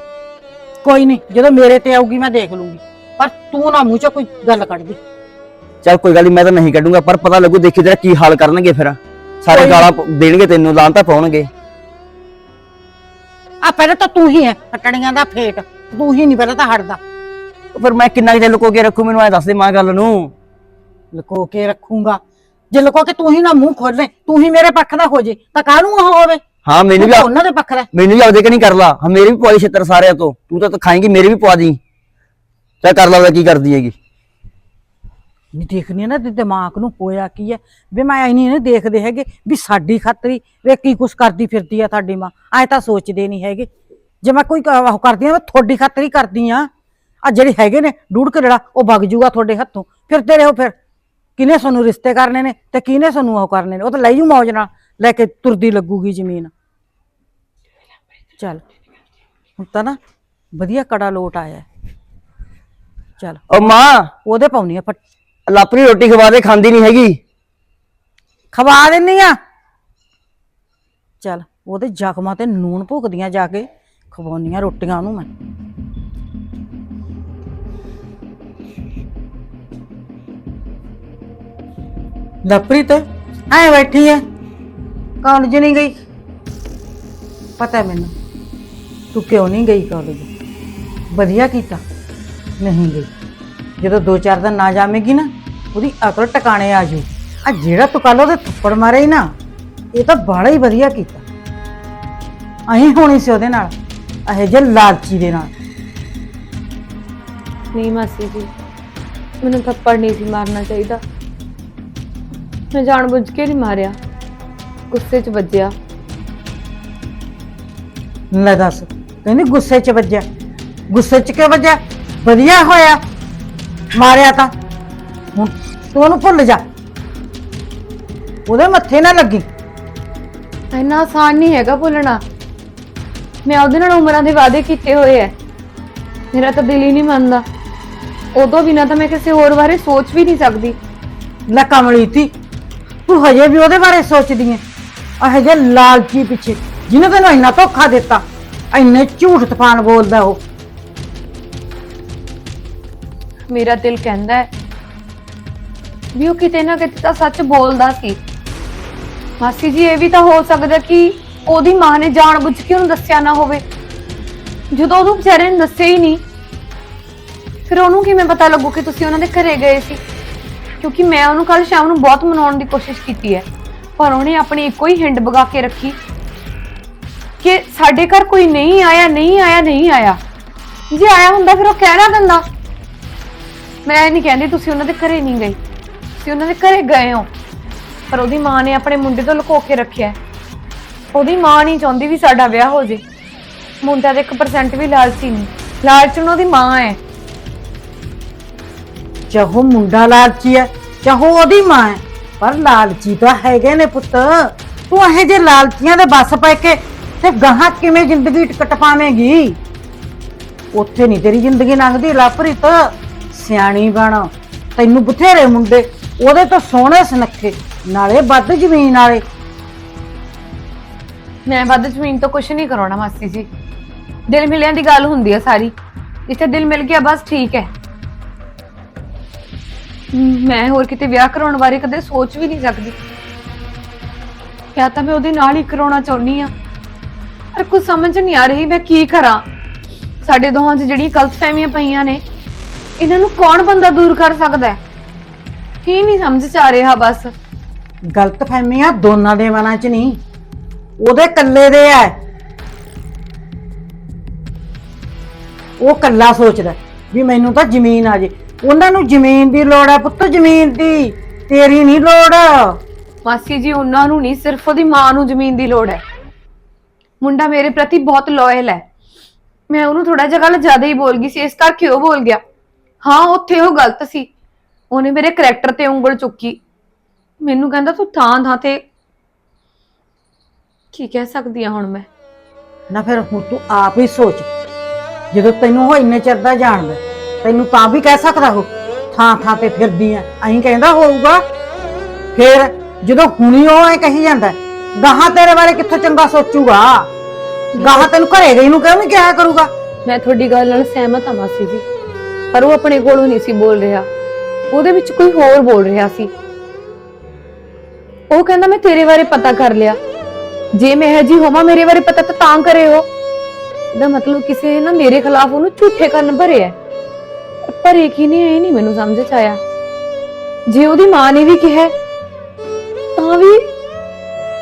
ਕੋਈ ਨਹੀਂ ਜਦੋਂ ਮੇਰੇ ਤੇ ਆਊਗੀ ਮੈਂ ਦੇਖ ਲੂੰਗੀ। ਪਰ ਤੂੰ ਨਾ ਮੂੰਹ ਚੋਂ ਕੋਈ ਗੱਲ ਕੱਢ ਦੀ। ਚੱਲ ਕੋਈ ਗੱਲ ਨੀ ਮੈਂ ਤਾਂ ਨਹੀਂ ਕੱਢੂੰਗਾ ਪਰ ਪਤਾ ਲੱਗੂ ਦੇਖੀ ਤੇਰਾ ਕੀ ਹਾਲ ਕਰਨਗੇ ਫਿਰ। ਸਾਰੇ। ਗਾਲਾਂ ਦੇਣਗੇ ਤੈਨੂੰ ਲਾਂ ਤਾਂ ਪਾਉਣਗੇ। ਆ ਪਹਿਲਾਂ ਤਾਂ ਤੂੰ ਹੀ ਹੈ ਹਟੜੀਆਂ ਦਾ ਫੇਟ। ਤੂੰ ਹੀ ਨਹੀਂ ਪਹਿਲਾਂ ਤਾਂ ਹਟਦਾ। ਫਿਰ ਮੈਂ ਕਿੰਨਾ ਕੁ ਲੁਕੋ ਕੇ ਰੱਖੂ ਮੈਨੂੰ ਐ ਦੱਸ ਦੇ ਮਾਂ ਗੱਲ ਨੂੰ। ਲੁਕੋ ਕੇ ਰੱਖੂੰਗਾ। ਜੇ ਲੁਕੋ ਕੇ ਤੂੰ ਹੀ ਨਾ ਮੂੰਹ ਖੋਲੇ ਤੂੰ ਹੀ ਮੇਰੇ ਪੱਖ ਦਾ ਹੋ ਜੇ ਤਾਂ ਕਾਹਨੂੰ ਉਹ ਹੋਵੇ? ਹਾਂ ਮੈਨੂੰ ਤੂੰ ਵੀ ਤਾਂ ਉਹਨਾਂ ਦੇ ਪੱਖ ਦਾ ਮੈਨੂੰ ਵੀ ਆਪਦੇ ਕਿ ਨਹੀਂ ਕਰ ਲਾ ਹਾਂ ਮੇਰੇ ਵੀ ਪਵਾਈ ਛਿੱਤਰ ਸਾਰਿਆਂ ਤੋਂ। ਤੂੰ ਤਾਂ ਖਾਏਂਗੀ ਮੇਰੇ ਵੀ ਪਵਾ ਦੀ। ਚੱਲ ਕਰ ਲਾ ਉਹਦਾ ਕੀ ਕਰਦੀ ਹੈਗੀ। ਨਹੀਂ ਦੇਖਣੀ ਆ ਨਾ ਤੇ ਦਿਮਾਗ ਨੂੰ ਹੋਇਆ ਕੀ ਹੈ? ਵੀ ਮੈਂ ਐ ਨਹੀਂ ਦੇਖਦੇ ਹੈਗੇ ਵੀ ਸਾਡੀ ਖਾਤਰੀ ਵੇ ਕੀ ਕੁਛ ਕਰਦੀ ਫਿਰਦੀ ਆ ਤੁਹਾਡੀ ਮਾਂ। ਐ ਤਾਂ ਸੋਚਦੇ ਨਹੀਂ ਹੈਗੇ। ਜੇ ਮੈਂ ਕੋਈ ਕ- ਉਹ ਕਰਦੀ ਆ ਮੈਂ ਤੁਹਾਡੀ ਖਾਤਰ ਕਰਦੀ ਆ। ਆ ਜਿਹੜੇ ਹੈਗੇ ਨੇ ਡੂੜ ਕਰੜਾ ਉਹ ਵਗ ਜੂਗਾ ਤੁਹਾਡੇ ਹੱਥੋਂ। ਫਿਰਦੇ ਰਹੋ ਫਿਰ। ਕਿਨੇ ਸਾਨੂੰ ਰਿਸ਼ਤੇ ਕਰਨੇ ਨੇ ਤੇ ਕਿਨੇ ਸਾਨੂੰ ਉਹ ਕਰਨੇ ਨੇ? ਉਹ ਤਾਂ ਲੈ ਜੂ ਮੌਜ ਨਾਲ ਲੈ ਕੇ ਤੁਰਦੀ ਲੱਗੂਗੀ ਜ਼ਮੀਨ। ਚੱਲ ਹੁਣ ਤਾਂ ਨਾ ਵਧੀਆ ਕੜਾ ਲੋਟ ਆਇਆ। ਚੱਲ। ਓ ਮਾਂ! ਉਹਦੇ ਪਾਉਣੀ ਆ ਫਟ ਲਾਪਰੀ ਰੋਟੀ ਖਵਾ ਦੇ ਖਾਂਦੀ ਨਹੀਂ ਹੈਗੀ। ਖਵਾ ਦਿੰਨੀ ਆ। ਚੱਲ ਉਹਦੇ ਜ਼ਖਮਾਂ ਤੇ ਨੂਨ ਭੁਗਦੀਆਂ ਜਾ ਕੇ ਖਵਾਉਣੀਆਂ ਰੋਟੀਆਂ ਉਹਨੂੰ ਮੈਂ। ਲਪ੍ਰੀਤ ਐ ਬੈਠੀ ਐ। ਕਾਲਜ ਨਹੀਂ ਗਈ। ਪਤਾ ਹੈ ਮੈਨੂੰ ਤੂੰ ਕਿਉਂ ਨਹੀਂ ਗਈ ਕਾਲਜ? ਵਧੀਆ ਕੀਤਾ ਨਹੀਂ ਗਈ। ਜਦੋਂ ਦੋ ਚਾਰ ਦਿਨ ਨਾ ਜਾਵੇਂਗੀ ਨਾ ਉਹਦੀ ਅਕਲ ਟਿਕਾਣੇ ਆ ਜੂ। ਆ ਜਿਹੜਾ ਤੂੰ ਕੱਲ ਉਹਦੇ ਥੱਪੜ ਮਾਰੇ ਨਾ ਇਹ ਤਾਂ ਬੜਾ ਹੀ ਵਧੀਆ ਕੀਤਾ। ਅਹੀਂ ਹੋਣੀ ਸੀ ਉਹਦੇ ਨਾਲ ਇਹ ਜੇ ਲਾਲਚੀ ਦੇ ਨਾਲ। ਨਹੀਂ ਮਾਸੀ ਜੀ ਮੈਨੂੰ ਥੱਪੜ ਨਹੀਂ ਸੀ ਮਾਰਨਾ ਚਾਹੀਦਾ। ਮੈਂ ਜਾਣਬੁੱਝ ਕੇ ਨਹੀਂ ਮਾਰਿਆ। ਗੁੱਸੇ 'ਚ ਵੱਜਿਆ। ਲੈ ਦੱਸ ਕਹਿੰਦੀ ਗੁੱਸੇ 'ਚ ਵੱਜਿਆ। ਗੁੱਸੇ 'ਚ ਕਿਉਂ ਵੱਜਿਆ? ਵਧੀਆ ਹੋਇਆ। ਮਾਰਿਆ ਤਾਂ। ਹੁਣ ਤੂੰ ਉਹਨੂੰ ਭੁੱਲ ਜਾ। ਉਹਦੇ ਮੱਥੇ ਨਾ ਲੱਗੀ। ਇੰਨਾ ਆਸਾਨ ਨਹੀਂ ਹੈਗਾ ਭੁੱਲਣਾ। ਮੈਂ ਉਹਦੇ ਨਾਲ ਉਮਰਾਂ ਦੇ ਵਾਅਦੇ ਕੀਤੇ ਹੋਏ ਐ। ਮੇਰਾ ਤਾਂ ਦਿਲ ਹੀ ਨਹੀਂ ਮੰਨਦਾ। ਉਦੋਂ ਬਿਨਾਂ ਤਾਂ ਮੈਂ ਕਿਸੇ ਹੋਰ ਬਾਰੇ ਸੋਚ ਵੀ ਨਹੀਂ ਸਕਦੀ। ਲੈ ਕਮਲੀ ਤੀ। ਤੂੰ ਹਜੇ ਵੀ ਉਹਦੇ ਬਾਰੇ ਸੋਚਦੀ ਐ ਇਹ ਜੇ ਲਾਲਚੀ ਪਿੱਛੇ ਜਿਹਨੇ ਤੈਨੂੰ ਇੰਨਾ ਧੋਖਾ ਦਿੱਤਾ, ਇੰਨੇ ਝੂਠ ਤੂਫਾਨ ਬੋਲਦਾ ਉਹ। ਮੇਰਾ ਦਿਲ ਕਹਿੰਦਾ ਹੈ ਵੀ ਉਹ ਕਿਤੇ ਨਾ ਕਿਤੇ ਤਾਂ ਸੱਚ ਬੋਲਦਾ ਸੀ। ਮਾਸੀ ਜੀ, ਇਹ ਵੀ ਤਾਂ ਹੋ ਸਕਦਾ ਕਿ ਉਹਦੀ ਮਾਂ ਨੇ ਜਾਣਬੁੱਝ ਕੇ ਉਹਨੂੰ ਦੱਸਿਆ ਨਾ ਹੋਵੇ। ਜਦੋਂ ਉਹਨੂੰ ਵਿਚਾਰੇ ਨੇ ਦੱਸਿਆ ਹੀ ਨਹੀਂ, ਫਿਰ ਉਹਨੂੰ ਕਿਵੇਂ ਪਤਾ ਲੱਗੂ ਕਿ ਤੁਸੀਂ ਉਹਨਾਂ ਦੇ ਘਰੇ ਗਏ ਸੀ? ਕਿਉਂਕਿ ਮੈਂ ਉਹਨੂੰ ਕੱਲ ਸ਼ਾਮ ਨੂੰ ਬਹੁਤ ਮਨਾਉਣ ਦੀ ਕੋਸ਼ਿਸ਼ ਕੀਤੀ ਹੈ। ਪਰ ਉਹਨੇ ਆਪਣੀ ਇੱਕੋ ਹੀ ਹਿੰਡ ਬਗਾ ਕੇ ਰੱਖੀ ਕਿ ਸਾਡੇ ਘਰ ਕੋਈ ਨਹੀਂ ਆਇਆ ਨਹੀਂ ਆਇਆ ਨਹੀਂ ਆਇਆ। ਜੇ ਆਇਆ ਹੁੰਦਾ ਫਿਰ ਉਹ ਕਹਿਣਾ ਦਿੰਦਾ ਮੈਂ ਇਹ ਨਹੀਂ ਕਹਿੰਦੀ ਤੁਸੀਂ ਉਹਨਾਂ ਦੇ ਘਰੇ ਨਹੀਂ ਗਈ ਤੁਸੀਂ ਉਹਨਾਂ ਦੇ ਘਰੇ ਗਏ ਹੋ। ਪਰ ਉਹਦੀ ਮਾਂ ਨੇ ਆਪਣੇ ਮੁੰਡੇ ਤੋਂ ਲੁਕੋ ਕੇ ਰੱਖਿਆ ਉਹਦੀ ਮਾਂ ਨਹੀਂ ਚਾਹੁੰਦੀ ਵੀ ਸਾਡਾ ਵਿਆਹ ਹੋ ਜੇ। ਮੁੰਡਾ ਦੇ 1% ਵੀ ਲਾਲਚੀ ਨਹੀਂ। ਲਾਲਚਣ ਉਹਦੀ ਮਾਂ ਹੈ। ਚਾਹੋ ਮੁੰਡਾ ਲਾਲਚੀ ਹੈ ਚਾਹੋ ਉਹਦੀ ਮਾਂ ਹੈ ਪਰ ਲਾਲਚੀ ਤਾਂ ਹੈਗੇ ਨੇ ਪੁੱਤ। ਤੂੰ ਇਹ ਜੇ ਲਾਲਚੀਆਂ ਦੇ ਬੱਸ ਪੈ ਕੇ ਤੇ ਗਾਹਾਂ ਕਿਵੇਂ ਜ਼ਿੰਦਗੀ ਟਕਟ ਪਾਵੇਂਗੀ? ਉੱਥੇ ਨਹੀਂ ਤੇਰੀ ਜ਼ਿੰਦਗੀ ਲੰਘਦੀ, ਲਾਪਰੀਤ। ਸਿਆਣੀ ਬਣ। ਤੈਨੂੰ ਬਥੇਰੇ ਮੁੰਡੇ, ਉਹਦੇ ਤੋਂ ਸੋਹਣੇ ਸੁਨੱਖੇ, ਨਾਲੇ ਵੱਧ ਜ਼ਮੀਨ ਵਾਲੇ। ਮੈਂ ਵੱਧ ਜ਼ਮੀਨ ਤੋਂ ਕੁਝ ਨਹੀਂ ਕਰਾਉਣਾ ਮਾਸੀ ਜੀ। ਦਿਲ ਮਿਲਿਆਂ ਦੀ ਗੱਲ ਹੁੰਦੀ ਹੈ ਸਾਰੀ। ਜਿੱਥੇ ਦਿਲ ਮਿਲ ਗਿਆ ਬਸ ਠੀਕ ਹੈ ਮੈਂ ਹੋਰ ਕਿਤੇ ਵਿਆਹ ਕਰਾਉਣ ਬਾਰੇ ਕਦੇ ਸੋਚ ਵੀ ਨਹੀਂ ਸਕਦੀ। ਕਿਆ ਤਾਂ ਮੈਂ ਉਹਦੇ ਨਾਲ ਹੀ ਕਰਾਉਣਾ ਚਾਹੁੰਦੀ ਆ ਪਰ ਕੁਝ ਸਮਝ ਨਹੀਂ ਆ ਰਹੀ ਮੈਂ ਕੀ ਕਰਾਂ। ਸਾਡੇ ਦੋਹਾਂ 'ਚ ਜਿਹੜੀਆਂ ਗਲਤਫਹਿਮੀਆਂ ਪਈਆਂ ਨੇ, ਇਹਨਾਂ ਨੂੰ ਕੌਣ ਬੰਦਾ ਦੂਰ ਕਰ ਸਕਦਾ ਹੈ? ਕੀ ਨਹੀਂ ਸਮਝ ਚ ਆ ਰਿਹਾ ਬਸ। ਗਲਤ ਫਹਿਮੀਆਂ ਦੋਨਾਂ ਦੇ ਮਨਾਂ 'ਚ ਨਹੀਂ, ਉਹਦੇ ਕੱਲੇ ਦੇ ਐ। ਉਹ ਕੱਲਾ ਸੋਚਦਾ ਵੀ ਮੈਨੂੰ ਤਾਂ ਜ਼ਮੀਨ ਆ ਜੇ। ਉਹਨਾਂ ਨੂੰ ਜ਼ਮੀਨ ਦੀ ਲੋੜ ਹੈ ਪੁੱਤ ਜ਼ਮੀਨ ਦੀ। ਤੇਰੀ ਨਹੀਂ ਲੋੜ। ਮਾਸੀ ਜੀ ਉਹਨਾਂ ਨੂੰ ਨਹੀਂ ਸਿਰਫ ਉਹਦੀ ਮਾਂ ਨੂੰ ਜ਼ਮੀਨ ਦੀ ਲੋੜ ਹੈ। ਮੁੰਡਾ ਮੇਰੇ ਪ੍ਰਤੀ ਬਹੁਤ ਲਾਇਲ ਹੈ। ਮੈਂ ਉਹਨੂੰ ਥੋੜਾ ਜਿਹਾ ਗੱਲ ਜ਼ਿਆਦਾ ਹੀ ਬੋਲ ਗਈ ਸੀ ਇਸ ਕਰਕੇ ਉਹ ਬੋਲ ਗਿਆ। ਹਾਂ ਉੱਥੇ ਉਹ ਗਲਤ ਸੀ। ਉਹਨੇ ਮੇਰੇ ਕਰੈਕਟਰ ਤੇ ਉਂਗਲ ਚੁੱਕੀ। ਮੈਨੂੰ ਕਹਿੰਦਾ ਤੂੰ ਥਾਂ ਥਾਂ ਤੇ ਕੀ ਕਹਿ ਸਕਦੀ ਆ ਹੁਣ ਮੈਂ? ਨਾ ਫਿਰ ਹੁਣ ਤੂੰ ਆਪ ਹੀ ਸੋਚ। ਜਦੋਂ ਤੈਨੂੰ ਉਹ ਇੰਨੇ ਚਿਰ ਦਾ ਜਾਣਦਾ ਤੈਨੂੰ ਤਾਂ ਵੀ ਕਹਿ ਸਕਦਾ ਉਹ। ਥਾਂ ਥਾਂ ਤੇ ਫਿਰਦੀ ਐ। ਐਂ ਕਹਿੰਦਾ ਹੋਊਗਾ, ਫਿਰ ਜਦੋਂ ਹੁਣੀ ਉਹ ਐ ਕਹੀ ਜਾਂਦਾ, ਗਾਹਾਂ ਤੇਰੇ ਬਾਰੇ ਕਿੱਥੋਂ ਚੰਗਾ ਸੋਚੂਗਾ? ਗਾਹਾਂ ਤੈਨੂੰ ਘਰੇ ਗਈ ਨੂੰ ਕਿਉਂ ਨਹੀਂ ਕਿਹਾ ਕਰੂਗਾ? ਮੈਂ ਤੁਹਾਡੀ ਗੱਲ ਨਾਲ ਸਹਿਮਤ ਹਾਂ ਮਾਸੀ ਜੀ, ਪਰ ਉਹ ਆਪਣੇ ਕੋਲੋਂ ਨਹੀਂ ਸੀ ਬੋਲ ਰਿਹਾ। ਉਹਦੇ ਵਿੱਚ ਕੋਈ ਹੋਰ ਬੋਲ ਰਿਹਾ ਸੀ। ਉਹ ਕਹਿੰਦਾ, ਮੈਂ ਤੇਰੇ ਬਾਰੇ ਪਤਾ ਕਰ ਲਿਆ। ਜੇ ਮੈਂ ਇਹ ਜੀ ਹੋਵਾਂ, ਮੇਰੇ ਬਾਰੇ ਪਤਾ ਤਾਂ ਤਾਂ ਕਰੇ ਹੋ ਇਹਦਾ ਮਤਲਬ ਕਿਸੇ ਨੇ ਨਾ ਮੇਰੇ ਖਿਲਾਫ ਉਹਨੂੰ ਝੂਠੇ ਕਰਨ ਭਰੇ ਹੈ ਪਰ ਭਰੇ ਕੀ ਨਹੀਂ, ਇਹ ਨਹੀਂ ਮੈਨੂੰ ਸਮਝ ਚ ਆਇਆ। ਜੇ ਉਹਦੀ ਮਾਂ ਨੇ ਵੀ ਕਿਹਾ, ਤਾਂ ਵੀ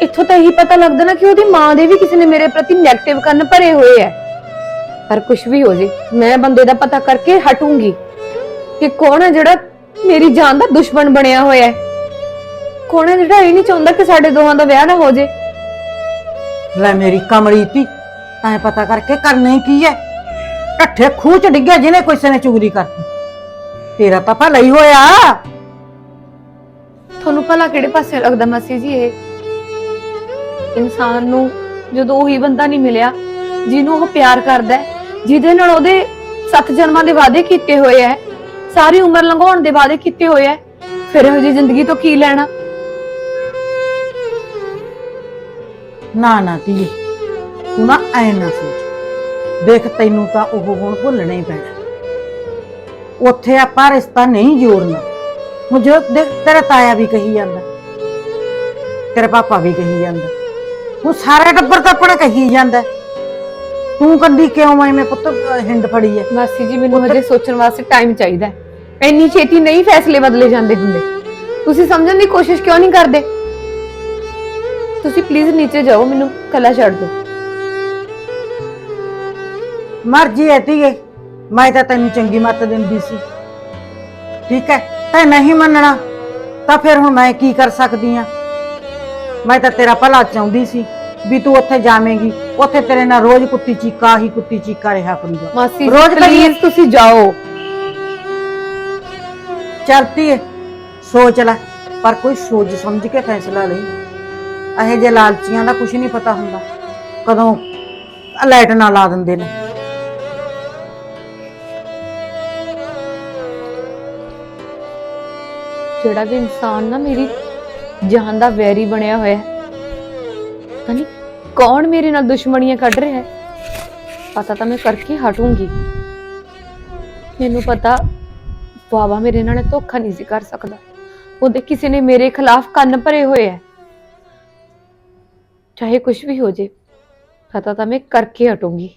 ਇੱਥੋਂ ਤਾਂ ਇਹੀ ਪਤਾ ਲੱਗਦਾ ਨਾ ਕਿ ਉਹਦੀ ਮਾਂ ਦੇ ਵੀ ਕਿਸੇ ਨੇ ਮੇਰੇ ਪ੍ਰਤੀ 네ਗੇਟਿਵ ਕੰਨ ਭਰੇ ਹੋਏ ਐ। ਪਰ ਕੁਝ ਵੀ ਹੋ ਜੇ, ਮੈਂ ਬੰਦੇ ਦਾ ਪਤਾ ਕਰਕੇ ਹਟੂੰਗੀ ਕਿ ਕੌਣ ਹੈ ਜਿਹੜਾ ਮੇਰੀ ਜਾਨ ਦਾ ਦੁਸ਼ਮਣ ਬਣਿਆ ਹੋਇਆ ਹੈ ਕੌਣ ਹੈ ਜਿਹੜਾ ਇਹ ਨਹੀਂ ਚਾਹੁੰਦਾ ਕਿ ਸਾਡੇ ਦੋਹਾਂ ਦਾ ਵਿਆਹ ਨਾ ਹੋ ਜੇ। ਲੈ ਮੇਰੀ ਕਮਲੀ ਤੀ ਤਾਂ ਇਹ ਪਤਾ ਕਰਕੇ ਕਰਨਾ ਹੀ ਕੀ ਹੈ ਢੱਠੇ ਖੂਹ ਚ ਡਿੱਗਿਆ ਜਿਹਨੇ ਕਿਸੇ ਨੇ ਚੁਗਲੀ ਕਰਤੀ। ਤੇਰਾ ਤਾਂ ਭਲਾ ਹੀ ਹੋਇਆ। ਤੁਹਾਨੂੰ ਭਲਾ ਕਿਹੜੇ ਪਾਸੇ ਲੱਗਦਾ ਮਾਸੀ ਜੀ ਇਹ? ਇਨਸਾਨ ਨੂੰ ਜਦੋਂ ਉਹੀ ਬੰਦਾ ਨਹੀਂ ਮਿਲਿਆ ਜਿਹਨੂੰ ਉਹ ਪਿਆਰ ਕਰਦਾ ਹੈ ਜਿਹਦੇ ਨਾਲ ਉਹਦੇ ਸੱਤ ਜਨਮਾਂ ਦੇ ਵਾਅਦੇ ਕੀਤੇ ਹੋਏ ਐ ਸਾਰੀ ਉਮਰ ਲੰਘਾਉਣ ਦੇ ਵਾਅਦੇ ਕੀਤੇ ਹੋਏ ਐ ਫਿਰ ਇਹੋ ਜਿਹੀ ਜ਼ਿੰਦਗੀ ਤੋਂ ਕੀ ਲੈਣਾ? ਨਾ ਨਾ ਧੀਏ ਤੂੰ ਨਾ ਐ ਨਾ ਸੋਚ। ਦੇਖ ਤੈਨੂੰ ਤਾਂ ਉਹ ਹੁਣ ਭੁੱਲਣਾ ਹੀ ਪੈਣਾ। ਉੱਥੇ ਆਪਾਂ ਰਿਸ਼ਤਾ ਨਹੀਂ ਜੋੜਨਾ। ਹੁਣ ਜੋ ਦੇਖ ਤੇਰਾ ਤਾਇਆ ਵੀ ਕਹੀ ਜਾਂਦਾ। ਤੇਰਾ ਪਾਪਾ ਵੀ ਕਹੀ ਜਾਂਦਾ। ਹੁਣ ਸਾਰਾ ਟੱਬਰ ਤਾਂ ਆਪਣਾ ਕਹੀ ਜਾਂਦਾ। ਤੂੰ ਕੰਦੀ ਕਿਉਂ ਮੈਂ ਮੈਂ ਪੁੱਤ ਹਿੰਡ ਫੜੀ ਐ। ਮਾਸੀ ਜੀ ਮੈਨੂੰ ਹਜੇ ਸੋਚਣ ਵਾਸਤੇ ਟਾਈਮ ਚਾਹੀਦਾ ਇੰਨੀ ਛੇਤੀ ਨਹੀਂ ਫੈਸਲੇ ਬਦਲੇ ਜਾਂਦੇ ਹੁੰਦੇ। ਤੁਸੀਂ ਸਮਝਣ ਦੀ ਕੋਸ਼ਿਸ਼ ਕਿਉਂ ਨਹੀਂ ਕਰਦੇ? ਤੁਸੀਂ ਪਲੀਜ਼ ਨੀਚੇ ਜਾਓ ਮੈਨੂੰ ਕੱਲਾ ਛੱਡ ਦਿਓ। ਮਰਜ਼ੀ ਐ ਧੀਏ ਮੈਂ ਤਾਂ ਤੈਨੂੰ ਚੰਗੀ ਮੱਤ ਦਿੰਦੀ ਸੀ। ਠੀਕ ਹੈ ਤੈ ਨਹੀਂ ਮੰਨਣਾ ਤਾਂ ਫਿਰ ਹੁਣ ਮੈਂ ਕੀ ਕਰ ਸਕਦੀ ਆ ਮੈਂ ਤਾਂ ਤੇਰਾ ਭਲਾ ਚਾਹੁੰਦੀ ਸੀ ਵੀ ਤੂੰ ਉੱਥੇ ਜਾਵੇਂਗੀ ਉੱਥੇ ਤੇਰੇ ਨਾਲ ਰੋਜ਼ ਕੁੱਤੀ ਚੀਕਾ ਹੀ ਕੁੱਤੀ ਚੀਕਾ ਰਿਹਾ ਕਰੂਗਾ ਮਾਸੀ ਰੋਜ਼ ਕਦੀ- ਪਲੀਜ਼ ਤੁਸੀਂ ਜਾਓ। ਚਲਤੀ ਸੋਚ ਲੈ ਪਰ ਕੋਈ ਸੋਚ ਸਮਝ ਕੇ ਫੈਸਲਾ ਲਈ। ਇਹੋ ਜਿਹੇ ਲਾਲਚੀਆਂ ਦਾ ਕੁਝ ਨਹੀਂ ਪਤਾ ਹੁੰਦਾ। ਕਦੋਂ ਲਾਈਟ ਨਾ ਲਾ ਦਿੰਦੇ ਨੇ। ਜਿਹੜਾ ਵੀ ਇਨਸਾਨ ਨਾ ਮੇਰੀ ਜਾਨ ਦਾ ਵੈਰੀ ਬਣਿਆ ਹੋਇਆ ਹੈ। ਪਤਾ ਨਹੀਂ ਕੌਣ ਮੇਰੇ ਨਾਲ ਦੁਸ਼ਮਣੀਆਂ ਕੱਢ ਰਿਹਾ ਹੈ। ਪਤਾ ਤਾਂ ਮੈਂ ਕਰਕੇ ਹਟੂੰਗੀ। ਮੈਨੂੰ ਪਤਾ ਬਾਬਾ ਮੇਰੇ ਨਾਲ ਧੋਖਾ ਨਹੀਂ ਸੀ ਕਰ ਸਕਦਾ। ਉਹਦੇ ਕਿਸੇ ਨੇ ਮੇਰੇ ਖਿਲਾਫ ਕੰਨ ਭਰੇ ਹੋਏ ਐ ਚਾਹੇ ਕੁਝ ਵੀ ਹੋ ਜੇ, ਪਤਾ ਤਾਂ ਮੈਂ ਕਰਕੇ ਹਟੂੰਗੀ।